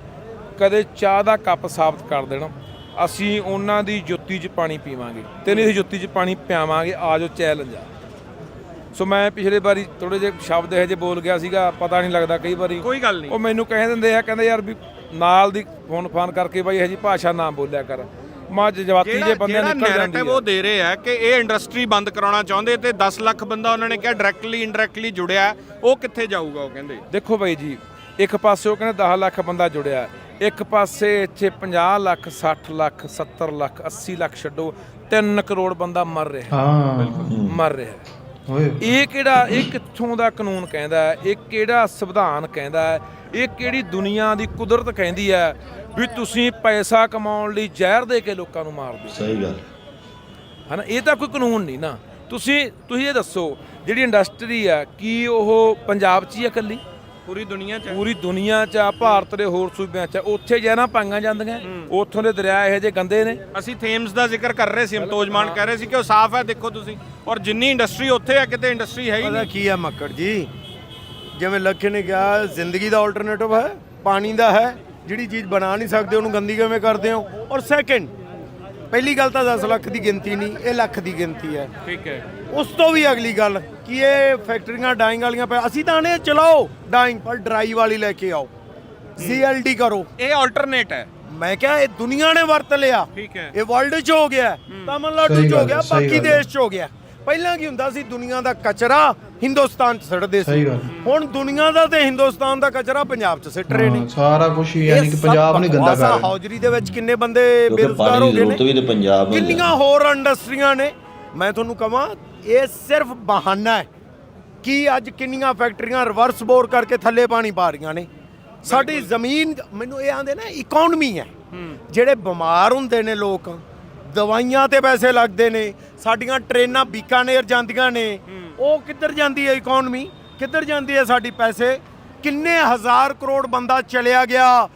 ਕਦੇ ਚਾਹ ਦਾ ਕੱਪ ਸਾਬਤ ਕਰ ਦੇਣਾ। ਅਸੀਂ ਉਹਨਾਂ ਦੀ ਜੁੱਤੀ 'ਚ ਪਾਣੀ ਪੀਵਾਂਗੇ ਤੇ ਨਹੀਂ ਅਸੀਂ ਜੁੱਤੀ 'ਚ ਪਾਣੀ ਪਿਆਵਾਂਗੇ ਆਜੋ ਚੈਲੰਜ ਆ। ਸੋ ਮੈਂ ਪਿਛਲੇ ਵਾਰੀ ਥੋੜੇ ਜਿਹੇ ਸ਼ਬਦ ਇਹੋ ਜਿਹੇ ਬੋਲ ਗਿਆ ਸੀਗਾ ਪਤਾ ਨਹੀਂ ਲੱਗਦਾ ਕਈ ਵਾਰੀ। ਕੋਈ ਗੱਲ ਨਹੀਂ। ਉਹ ਮੈਨੂੰ ਕਹਿ ਦਿੰਦੇ ਆ ਕਹਿੰਦੇ ਯਾਰ ਵੀ ਨਾਲ ਦੀ ਫੋਨ ਫਾਨ ਕਰਕੇ ਬਾਈ ਇਹ ਜੀ ਭਾਸ਼ਾ ਨਾ ਬੋਲਿਆ ਕਰ। ਮਾਂ ਜਵਾਤੀ ਜੇ ਬੰਦੇ ਨਿਕਲ ਜਾਂਦੀ ਨੈਰੇਟਿਵ ਆ। ਉਹ ਦੇ ਰਹੇ ਆ ਕਿ ਇਹ ਇੰਡਸਟਰੀ ਬੰਦ ਕਰਾਉਣਾ ਚਾਹੁੰਦੇ ਤੇ 10 ਲੱਖ ਬੰਦਾ ਉਹਨਾਂ ਨੇ ਕਿਹਾ ਡਾਇਰੈਕਟਲੀ ਇਨਡਾਇਰੈਕਟਲੀ ਜੁੜਿਆ। ਉਹ ਕਿੱਥੇ ਜਾਊਗਾ ਉਹ ਕਹਿੰਦੇ। ਦੇਖੋ ਬਾਈ ਜੀ ਇੱਕ ਪਾਸੇ ਉਹ ਕਹਿੰਦੇ 10 ਲੱਖ ਬੰਦਾ ਜੁੜਿਆ ਇੱਕ ਪਾਸੇ ਇੱਥੇ 50 ਲੱਖ 60 ਲੱਖ 70 ਲੱਖ 80 ਲੱਖ ਛੱਡੋ 3 ਕਰੋੜ ਬੰਦਾ ਮਰ ਰਿਹਾ। ਹਾਂ। ਮਰ ਰਿਹਾ। ਓਏ। ਇਹ ਕਿਹੜਾ ਇਹ ਕਿੱਥੋਂ ਦਾ ਕਾਨੂੰਨ ਕਹਿੰਦਾ ਹੈ? ਇਹ ਕਿਹੜਾ ਸੰਵਿਧਾਨ ਕਹਿੰਦਾ ਹੈ? ਇਹ ਕਿਹੜੀ ਦੁਨੀਆ ਦੀ ਕੁਦਰਤ ਕਹਿੰਦੀ ਹੈ? ਵੀ ਤੁਸੀਂ ਪੈਸਾ ਕਮਾਉਣ ਲਈ ਜ਼ਹਿਰ ਦੇ ਕੇ ਲੋਕਾਂ ਨੂੰ ਮਾਰ ਦਿਓ ਸਹੀ ਗੱਲ। ਹਨਾ ਇਹ ਤਾਂ ਕੋਈ ਕਾਨੂੰਨ ਨਹੀਂ ਨਾ। ਤੁਸੀਂ ਤੁਸੀਂ ਇਹ ਦੱਸੋ ਜਿਹੜੀ ਇੰਡਸਟਰੀ ਆ ਕੀ ਉਹ ਪੰਜਾਬ 'ਚ ਹੀ ਆ ਇਕੱਲੀ? ਪੂਰੀ ਦੁਨੀਆ 'ਚ ਹੈ। ਪੂਰੀ ਦੁਨੀਆ 'ਚ ਆ ਭਾਰਤ ਦੇ ਹੋਰ ਸੂਬਿਆਂ 'ਚ ਆ। ਉੱਥੇ ਜਹਿਰਾਂ ਪਾਈਆਂ ਜਾਂਦੀਆਂ ਉੱਥੋਂ ਦੇ ਦਰਿਆ ਇਹੋ ਜਿਹੇ ਗੰਦੇ ਨੇ। ਅਸੀਂ ਥੇਮਸ ਦਾ ਜ਼ਿਕਰ ਕਰ ਰਹੇ ਸੀ ਅਮਤੋਜ ਮਾਨ ਕਹਿ ਰਹੇ ਸੀ ਕਿ ਉਹ ਸਾਫ਼ ਹੈ ਦੇਖੋ ਤੁਸੀਂ। ਔਰ ਜਿੰਨੀ ਇੰਡਸਟਰੀ ਉੱਥੇ ਹੈ ਕਿਤੇ ਇੰਡਸਟਰੀ ਹੈ ਹੀ ਪਤਾ ਨਹੀਂ। ਕੀ ਹੈ ਮੱਕੜ ਜੀ? ਜਿਵੇਂ ਲੱਖੇ ਨੇ ਕਿਹਾ ਜ਼ਿੰਦਗੀ ਦਾ ਆਲਟਰਨੇਟਿਵ ਹੈ ਪਾਣੀ ਦਾ ਹੈ ਜਿਹੜੀ ਚੀਜ਼ ਬਣਾ ਨਹੀਂ ਸਕਦੇ ਉਹਨੂੰ ਗੰਦੀ ਕਿਵੇਂ ਕਰਦੇ ਹੋ? ਔਰ ਸੈਕੰਡ ਪਹਿਲੀ ਗੱਲ ਤਾਂ 10 ਲੱਖ ਦੀ ਗਿਣਤੀ ਨਹੀਂ ਇਹ ਲੱਖ ਦੀ ਗਿਣਤੀ ਹੈ। ਠੀਕ ਹੈ। ਉਸ ਤੋਂ ਵੀ ਅਗਲੀ ਗੱਲ ਕਿ ਇਹ ਫੈਕਟਰੀਆਂ ਡਾਈਂਗ ਵਾਲੀਆਂ ਪੈ ਅਸੀਂ ਤਾਂ ਨੇ ਚਲਾਓ ਡਾਈਂਗ ਪਰ ਡਰਾਈ ਵਾਲੀ ਲੈ ਕੇ ਆਓ। ਸੀਐਲਡੀ ਕਰੋ। ਇਹ ਆਲਟਰਨੇਟ ਹੈ। ਮੈਂ ਕਿਹਾ ਇਹ ਦੁਨੀਆ ਨੇ ਵਰਤ ਲਿਆ। ਠੀਕ ਹੈ। ਇਹ ਵਰਲਡ 'ਚ ਹੋ ਗਿਆ। ਤਾਮਿਲਨਾਡੂ 'ਚ ਹੋ ਗਿਆ ਬਾਕੀ। ਦੇਸ਼ 'ਚ ਹੋ ਗਿਆ। ਪਹਿਲਾਂ ਕੀ ਹੁੰਦਾ ਸੀ ਦੁਨੀਆ ਦਾ ਕਚਰਾ ਹਿੰਦੁਸਤਾਨ 'ਚ ਸਿੱਟਦੇ ਸਹੀ ਸੀ ਗੱਲ। ਹੁਣ ਦੁਨੀਆ ਦਾ ਤੇ ਹਿੰਦੁਸਤਾਨ ਦਾ ਕਚਰਾ ਪੰਜਾਬ 'ਚ ਸਿੱਟ ਰਹੇ ਨੇ। ਹਾਂ, ਸਾਰਾ ਕੁਝ ਯਾਨੀ ਇਹ ਕਿ ਪੰਜਾਬ ਨੇ ਗੰਦਾ। ਕਰ ਰਿਹਾ ਹੌਜਰੀ ਦੇ ਵਿੱਚ ਕਿੰਨੇ ਬੰਦੇ ਕਿਉਂਕਿ ਬੇਰੁਜ਼ਗਾਰ ਪਾਣੀ ਹੋ ਦੀ ਗਏ ਜ਼ਰੂਰਤ ਵੀ ਨੇ? ਤੇ ਪੰਜਾਬ ਨੂੰ ਕਿੰਨੀਆਂ ਹੋਰ ਇੰਡਸਟਰੀਆਂ ਨੇ? ਮੈਂ ਤੁਹਾਨੂੰ ਕਹਾਂ ਇਹ ਸਿਰਫ ਬਹਾਨਾ ਹੈ ਕਿ ਅੱਜ ਕਿੰਨੀਆਂ ਫੈਕਟਰੀਆਂ ਰਿਵਰਸ ਬੋਰ ਕਰਕੇ ਥੱਲੇ ਪਾਣੀ ਪਾ ਰਹੀਆਂ ਨੇ। ਸਾਡੀ ਜ਼ਮੀਨ ਮੈਨੂੰ ਇਹ ਆਂਦੇ ਨਾ ਇਕਨੋਮੀ ਹੈ। ਜਿਹੜੇ ਬਿਮਾਰ ਹੁੰਦੇ ਨੇ ਲੋਕ ਦਵਾਈਆਂ ਤੇ ਪੈਸੇ ਲੱਗਦੇ ਨੇ ਸਾਡੀਆਂ ਟ੍ਰੇਨਾਂ ਬੀਕਾਨੇਰ ਜਾਂਦੀਆਂ ਨੇ। ਉਹ ਕਿੱਧਰ ਜਾਂਦੀ ਹੈ ਇਕਨੋਮੀ ਕਿੱਧਰ ਜਾਂਦੀ ਹੈ ਸਾਡੀ ਪੈਸੇ? ਕਿੰਨੇ ਹਜ਼ਾਰ ਕਰੋੜ ਬੰਦਾ ਚਲਿਆ ਗਿਆ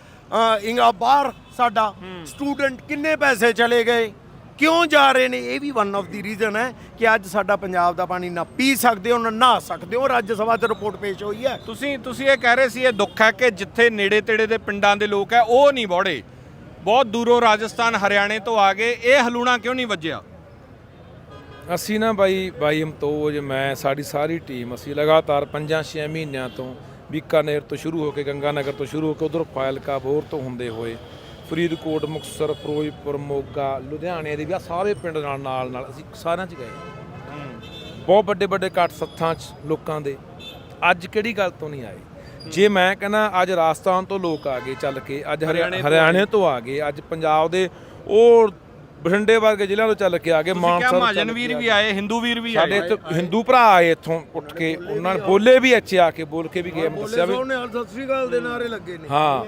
ਇੰਗਾ ਬਾਹਰ ਸਾਡਾ ਸਟੂਡੈਂਟ ਕਿੰਨੇ ਪੈਸੇ ਚਲੇ ਗਏ? ਕਿਉਂ ਜਾ ਰਹੇ ਨੇ? ਇਹ ਵੀ ਵਨ ਆਫ ਦੀ ਰੀਜ਼ਨ ਹੈ ਕਿ ਅੱਜ ਸਾਡਾ ਪੰਜਾਬ ਦਾ ਪਾਣੀ ਨਾ ਪੀ ਸਕਦੇ ਹੋ ਨਾ ਨਹਾ ਸਕਦੇ ਹੋ। ਰਾਜ ਸਭਾ 'ਚ ਰਿਪੋਰਟ ਪੇਸ਼ ਹੋਈ ਹੈ। ਤੁਸੀਂ ਤੁਸੀਂ ਇਹ ਕਹਿ ਰਹੇ ਸੀ ਇਹ ਦੁੱਖ ਹੈ ਕਿ ਜਿੱਥੇ ਨੇੜੇ ਤੇੜੇ ਦੇ ਪਿੰਡਾਂ ਦੇ ਲੋਕ ਹੈ ਉਹ ਨਹੀਂ ਬੋੜੇ। ਬਹੁਤ ਦੂਰੋਂ ਰਾਜਸਥਾਨ ਹਰਿਆਣੇ ਤੋਂ ਆ ਗਏ। ਇਹ ਹਲੂਣਾ ਕਿਉਂ ਨਹੀਂ ਵੱਜਿਆ? ਅਸੀਂ ਨਾ ਬਾਈ ਬਾਈ ਅਮਤੋਜ ਮੈਂ ਸਾਡੀ ਸਾਰੀ ਟੀਮ ਅਸੀਂ ਲਗਾਤਾਰ 5-6 ਮਹੀਨਿਆਂ ਤੋਂ ਬੀਕਾਨੇਰ ਤੋਂ ਸ਼ੁਰੂ ਹੋ ਕੇ ਗੰਗਾਨਗਰ ਤੋਂ ਸ਼ੁਰੂ ਹੋ ਕੇ ਉਧਰ ਫਾਇਲਕਾ ਬੋਰ ਤੋਂ ਹੁੰਦੇ ਹੋਏ ਫਰੀਦਕੋਟ ਮੁਕਤਸਰ ਫਿਰੋਜ਼ਪੁਰ ਮੋਗਾ ਲੁਧਿਆਣੇ ਦੇ ਵੀ ਸਾਰੇ ਪਿੰਡ ਨਾਲ ਨਾਲ ਨਾਲ ਅਸੀਂ ਸਾਰਿਆਂ 'ਚ ਗਏ। ਬਹੁਤ ਵੱਡੇ ਵੱਡੇ ਕੱਟ ਸੱਥਾਂ 'ਚ ਲੋਕਾਂ ਦੇ। ਅੱਜ ਕਿਹੜੀ ਗੱਲ ਤੋਂ ਨਹੀਂ ਆਏ? ਜੇ ਮੈਂ ਕਹਿੰਦਾ ਅੱਜ ਰਾਜਸਥਾਨ ਤੋਂ ਲੋਕ ਆ ਗਏ ਚੱਲ ਕੇ ਅੱਜ ਹਰਿਆਣੇ ਹਰਿਆਣੇ ਤੋਂ ਆ ਗਏ ਅੱਜ ਪੰਜਾਬ ਦੇ ਉਹ ਬਠਿੰਡੇ ਵਰਗੇ ਜ਼ਿਲ੍ਹਿਆਂ ਤੋਂ ਚੱਲ ਕੇ ਆ ਗਏ ਮਾਨਸਾ ਮਹਾਜਨ ਵੀਰ ਵੀ। ਆਏ ਹਿੰਦੂ ਵੀਰ ਵੀ ਸਾਡੇ ਆਏ ਇੱਥੇ ਹਿੰਦੂ ਭਰਾ ਆਏ ਇੱਥੋਂ ਉੱਠ ਕੇ ਉਹਨਾਂ ਨੇ ਬੋਲੇ ਵੀ ਇੱਥੇ ਆ ਕੇ ਬੋਲ ਕੇ ਵੀ ਗਏ ਦੱਸਿਆ ਵੀ ਸੋਹਣੇ ਸਤਿ ਸ੍ਰੀ ਅਕਾਲ ਦੇ ਨਾਰੇ ਲੱਗੇ ਨੇ। ਹਾਂ।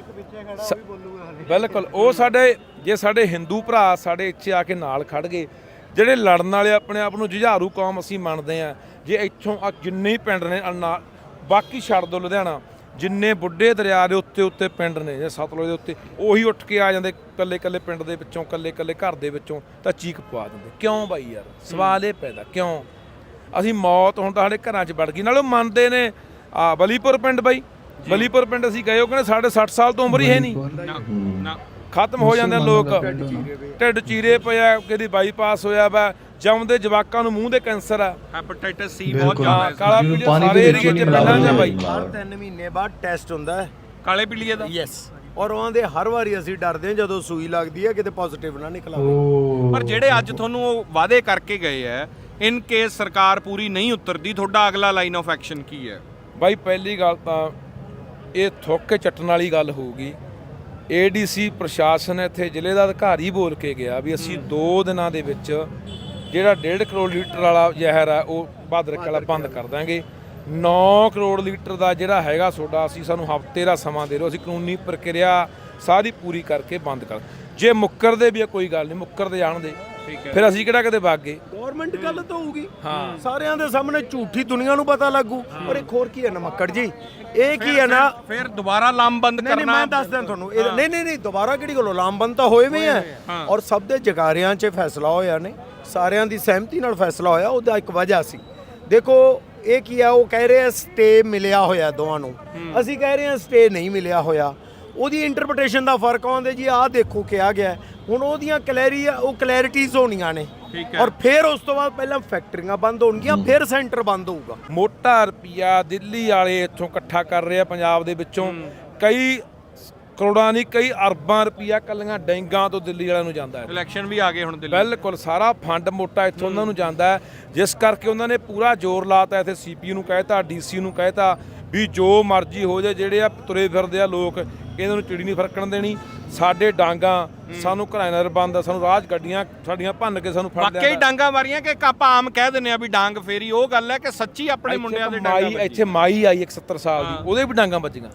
ਬਿਲਕੁਲ ਉਹ ਸਾਡੇ ਜੇ ਸਾਡੇ ਹਿੰਦੂ ਭਰਾ ਸਾਡੇ ਇੱਥੇ ਆ ਕੇ ਨਾਲ ਖੜ ਗਏ ਜਿਹੜੇ ਲੜਨ ਵਾਲੇ ਆਪਣੇ ਆਪ ਨੂੰ ਜੁਝਾਰੂ ਕੌਮ ਅਸੀਂ ਮੰਨਦੇ ਆ ਜੇ ਇੱਥੋਂ ਆ ਜਿੰਨੇ ਪਿੰਡ ਨੇ ਬਾਕੀ ਛੱਡ ਦੋ ਲੁਧਿਆਣਾ ਜਿੰਨੇ ਬੁੱਢੇ ਦਰਿਆ ਦੇ ਉੱਤੇ ਉੱਤੇ ਪਿੰਡ ਨੇ ਜਾਂ ਸਤਲੁਜ ਦੇ ਉੱਤੇ ਉਹੀ ਉੱਠ ਕੇ ਆ ਜਾਂਦੇ ਕੱਲੇ ਕੱਲੇ ਪਿੰਡ ਦੇ ਵਿੱਚੋਂ ਕੱਲੇ ਕੱਲੇ ਘਰ ਦੇ ਵਿੱਚੋਂ ਤਾਂ ਚੀਕ ਪਵਾ ਦਿੰਦੇ। ਕਿਉਂ ਬਾਈ ਯਾਰ? ਸਵਾਲ ਇਹ ਪੈਦਾ ਕਿਉਂ? ਅਸੀਂ ਮੌਤ ਹੁਣ ਤਾਂ ਸਾਡੇ ਘਰਾਂ 'ਚ ਵੜ ਗਈ। ਨਾਲੇ ਮੰਨਦੇ ਨੇ। ਆ ਬਲੀਪੁਰ ਪਿੰਡ ਬਾਈ। ਬਲੀਪੁਰ ਪਿੰਡ ਅਸੀਂ ਗਏ ਉਹ ਕਹਿੰਦੇ ਸਾਡੇ 60 ਸਾਲ ਤੋਂ ਉਮਰ ਹੀ ਹੈ ਨਹੀਂ। ਨਾ। ਖਤਮ ਹੋ ਜਾਂਦੇ ਨੇ ਲੋਕ। ਢਿੱਡ ਚੀਰੇ ਪਿਆ ਕਿਹਦੀ ਬਾਈਪਾਸ ਹੋਇਆ ਵਾ ਜੰਮਦੇ ਜਵਾਕਾਂ ਨੂੰ ਮੂੰਹ ਦੇ ਕੈਂਸਰ ਆ। Hepatitis C. ਬਹੁਤ ਜ਼ਿਆਦਾ ਹੈ। ਕਾਲਾ ਪੀਲੀਆ ਸਾਰੇ ਵਿੱਚ ਏਰੀਏ 'ਚ ਆ ਮਿਲਾਉਂਦੇ ਬਾਈ ਹਰ 3 ਮਹੀਨੇ ਬਾਅਦ ਟੈਸਟ ਹੁੰਦਾ ਹੈ। ਕਾਲੇ ਪੀਲੀਏ ਦਾ? ਯੈਸ ਔਰ ਉਹਨਾਂ ਦੇ ਹਰ ਵਾਰੀ ਅਸੀਂ ਡਰਦੇ ਹਾਂ ਜਦੋਂ ਸੂਈ ਲੱਗਦੀ ਹੈ ਕਿਤੇ ਪੋਜ਼ਿਟਿਵ ਨਾ ਨਿਕਲ ਆਵੇ। ਪਰ ਜਿਹੜੇ ਅੱਜ ਤੁਹਾਨੂੰ ਉਹ ਵਾਅਦੇ ਕਰਕੇ ਗਏ ਹੈ ਇਨ ਕੇਸ ਸਰਕਾਰ ਪੂਰੀ ਨਹੀਂ ਉਤਰਦੀ ਤੁਹਾਡਾ ਅਗਲਾ ਲਾਈਨ ਆਫ ਐਕਸ਼ਨ ਕੀ ਹੈ? ਬਾਈ ਪਹਿਲੀ ਗੱਲ ਤਾਂ ਇਹ ਥੁੱਕ ਕੇ ਚੱਟਣ ਵਾਲੀ ਗੱਲ ਹੋਊਗੀ। ਏਡੀਸੀ ਪ੍ਰਸ਼ਾਸਨ ਇੱਥੇ ਜ਼ਿਲ੍ਹੇ ਦਾ ਅਧਿਕਾਰੀ ਬੋਲ ਕੇ ਗਿਆ ਵੀ ਅਸੀਂ 2 ਦਿਨਾਂ ਦੇ ਵਿੱਚ ਜਿਹੜਾ 1.5 ਕਰੋੜ ਲੀਟਰ ਵਾਲਾ ਜ਼ਹਿਰ ਆ ਉਹ ਬਾਦਰਕ ਵਾਲਾ ਬੰਦ ਕਰ ਦਾਂਗੇ। 9 ਕਰੋੜ ਲੀਟਰ ਦਾ ਜਿਹੜਾ ਹੈਗਾ ਸੋਡਾ ਅਸੀਂ ਸਾਨੂੰ ਹਫ਼ਤੇ ਦਾ ਸਮਾਂ ਦੇ ਦਿਓ ਅਸੀਂ ਕਾਨੂੰਨੀ ਪ੍ਰਕਿਰਿਆ ਸਾਰੀ ਪੂਰੀ ਕਰਕੇ ਬੰਦ ਕਰ। ਜੇ ਮੁੱਕਰਦੇ ਵੀ ਕੋਈ ਗੱਲ ਨਹੀਂ ਮੁੱਕਰਦੇ ਜਾਣ ਦੇ ਫਿਰ ਅਸੀਂ ਕਿਹੜਾ ਕਦੇ ਵਗ ਗਏ? ਗਵਰਨਮੈਂਟ ਗਲਤ ਹੋਊਗੀ ਹਾਂ। ਸਾਰਿਆਂ ਦੇ ਸਾਹਮਣੇ ਝੂਠੀ ਦੁਨੀਆ ਨੂੰ ਪਤਾ ਲੱਗੂ। ਔਰ ਇੱਕ ਹੋਰ ਕੀ ਹੈ ਨਮੱਕੜ ਜੀ? ਇਹ ਕੀ ਹੈ ਨਾ? ਫਿਰ ਦੁਬਾਰਾ ਲਾਮਬੰਦ ਨਹੀਂ ਨਹੀਂ ਕਰਨਾ ਮੈਂ ਦੱਸਦਾ ਤੁਹਾਨੂੰ। ਇਹ ਨਹੀਂ ਨਹੀਂ ਨਹੀਂ ਦੁਬਾਰਾ ਕਿਹੜੀ ਗੱਲੋਂ ਲਾਮਬੰਦ ਤਾਂ ਹੋਏ ਵੀ ਹੈ। ਔਰ ਸਭ ਦੇ ਜਗਾਰਿਆਂ 'ਚ ਫੈਸਲਾ ਹੋਇਆ ਨੇ। ਸਾਰਿਆਂ ਦੀ ਸਹਿਮਤੀ ਨਾਲ ਫੈਸਲਾ ਹੋਇਆ ਉਹਦਾ ਇੱਕ ਵਜ੍ਹਾ ਸੀ। ਦੇਖੋ ਇਹ ਕੀ ਆ? ਉਹ ਕਹਿ ਰਹੇ ਆ ਸਟੇ ਮਿਲਿਆ ਹੋਇਆ ਦੋਵਾਂ ਨੂੰ। ਅਸੀਂ ਕਹਿ ਰਹੇ ਆ ਸਟੇ ਨਹੀਂ ਮਿਲਿਆ ਹੋਇਆ। ਉਹਦੀ ਇੰਟਰਪ੍ਰੀਟੇਸ਼ਨ ਦਾ ਫ਼ਰਕ ਆਉਂਦੇ ਜੀ। ਆਹ ਦੇਖੋ ਕਿਹਾ ਗਿਆ ਹੈ। ਹੁਣ ਉਹਦੀਆਂ ਕਲੈਰੀ ਉਹ ਕਲੈਰਿਟੀਜ਼ ਹੋਣੀਆਂ ਨੇ। ਠੀਕ ਹੈ। ਔਰ ਫਿਰ ਉਸ ਤੋਂ ਬਾਅਦ ਪਹਿਲਾਂ ਫੈਕਟਰੀਆਂ ਬੰਦ ਹੋਣਗੀਆਂ ਫਿਰ ਸੈਂਟਰ ਬੰਦ ਹੋਊਗਾ। ਮੋਟਾ ਰੁਪਿਆ ਦਿੱਲੀ ਵਾਲੇ ਇੱਥੋਂ ਇਕੱਠਾ ਕਰ ਰਹੇ ਆ ਪੰਜਾਬ ਦੇ ਵਿੱਚੋਂ। ਕਈ ਕਰੋੜਾਂ ਨਹੀਂ ਕਈ ਅਰਬਾਂ ਰੁਪਿਆ ਕੱਲੀਆਂ ਡੈਂਗਾਂ ਤੋਂ ਦਿੱਲੀ ਵਾਲਿਆਂ ਨੂੰ ਜਾਂਦਾ ਹੈ। ਇਲੈਕਸ਼ਨ ਵੀ ਆ ਗਏ ਹੁਣ ਦਿੱਲੀ। ਬਿਲਕੁਲ ਸਾਰਾ ਫੰਡ ਮੋਟਾ ਇੱਥੋਂ ਉਹਨਾਂ ਨੂੰ ਜਾਂਦਾ ਹੈ। ਜਿਸ ਕਰਕੇ ਉਹਨਾਂ ਨੇ ਪੂਰਾ ਜ਼ੋਰ ਲਾਤਾ ਇੱਥੇ ਸੀਪੀ ਨੂੰ ਕਹਿਤਾ ਡੀਸੀ ਨੂੰ ਕਹਿਤਾ ਵੀ ਜੋ ਮਰਜ਼ੀ ਹੋ ਜਾਏ ਜਿਹੜੇ ਆ ਤੁਰੇ ਫਿਰਦੇ ਆ ਲੋਕ ਇਹਨਾਂ ਨੂੰ ਚਿੜੀ ਨਹੀਂ ਫਰਕਣ ਦੇਣੀ। ਸਾਡੇ ਡਾਂਗਾ ਸਾਨੂੰ ਘਰਾਂ ਨਰ ਬੰਦ ਸਾਨੂੰ ਰਾਜ ਗੱਡੀਆਂ ਸਾਡੀਆਂ ਭੰਨ ਕੇ ਸਾਨੂੰ ਫੜ ਵਾਕਈ ਲਿਆ ਡਾਂਗਾ ਮਾਰੀਆਂ ਕਿ ਆਪਾਂ ਆਮ ਕਹਿ ਦਿੰਦੇ ਆ ਵੀ ਡਾਂਗ ਫੇਰੀ ਉਹ ਗੱਲ ਹੈ ਕਿ ਸੱਚੀ ਆਪਣੇ ਮੁੰਡਿਆਂ ਦੇ ਡਾਂਗਾ ਮਾਈ ਇੱਥੇ ਮਾਈ ਆਈ 170 ਸਾਲ ਦੀ ਉਹਦੇ ਵੀ ਡਾਂਗਾ ਵੱਜੀਆਂ।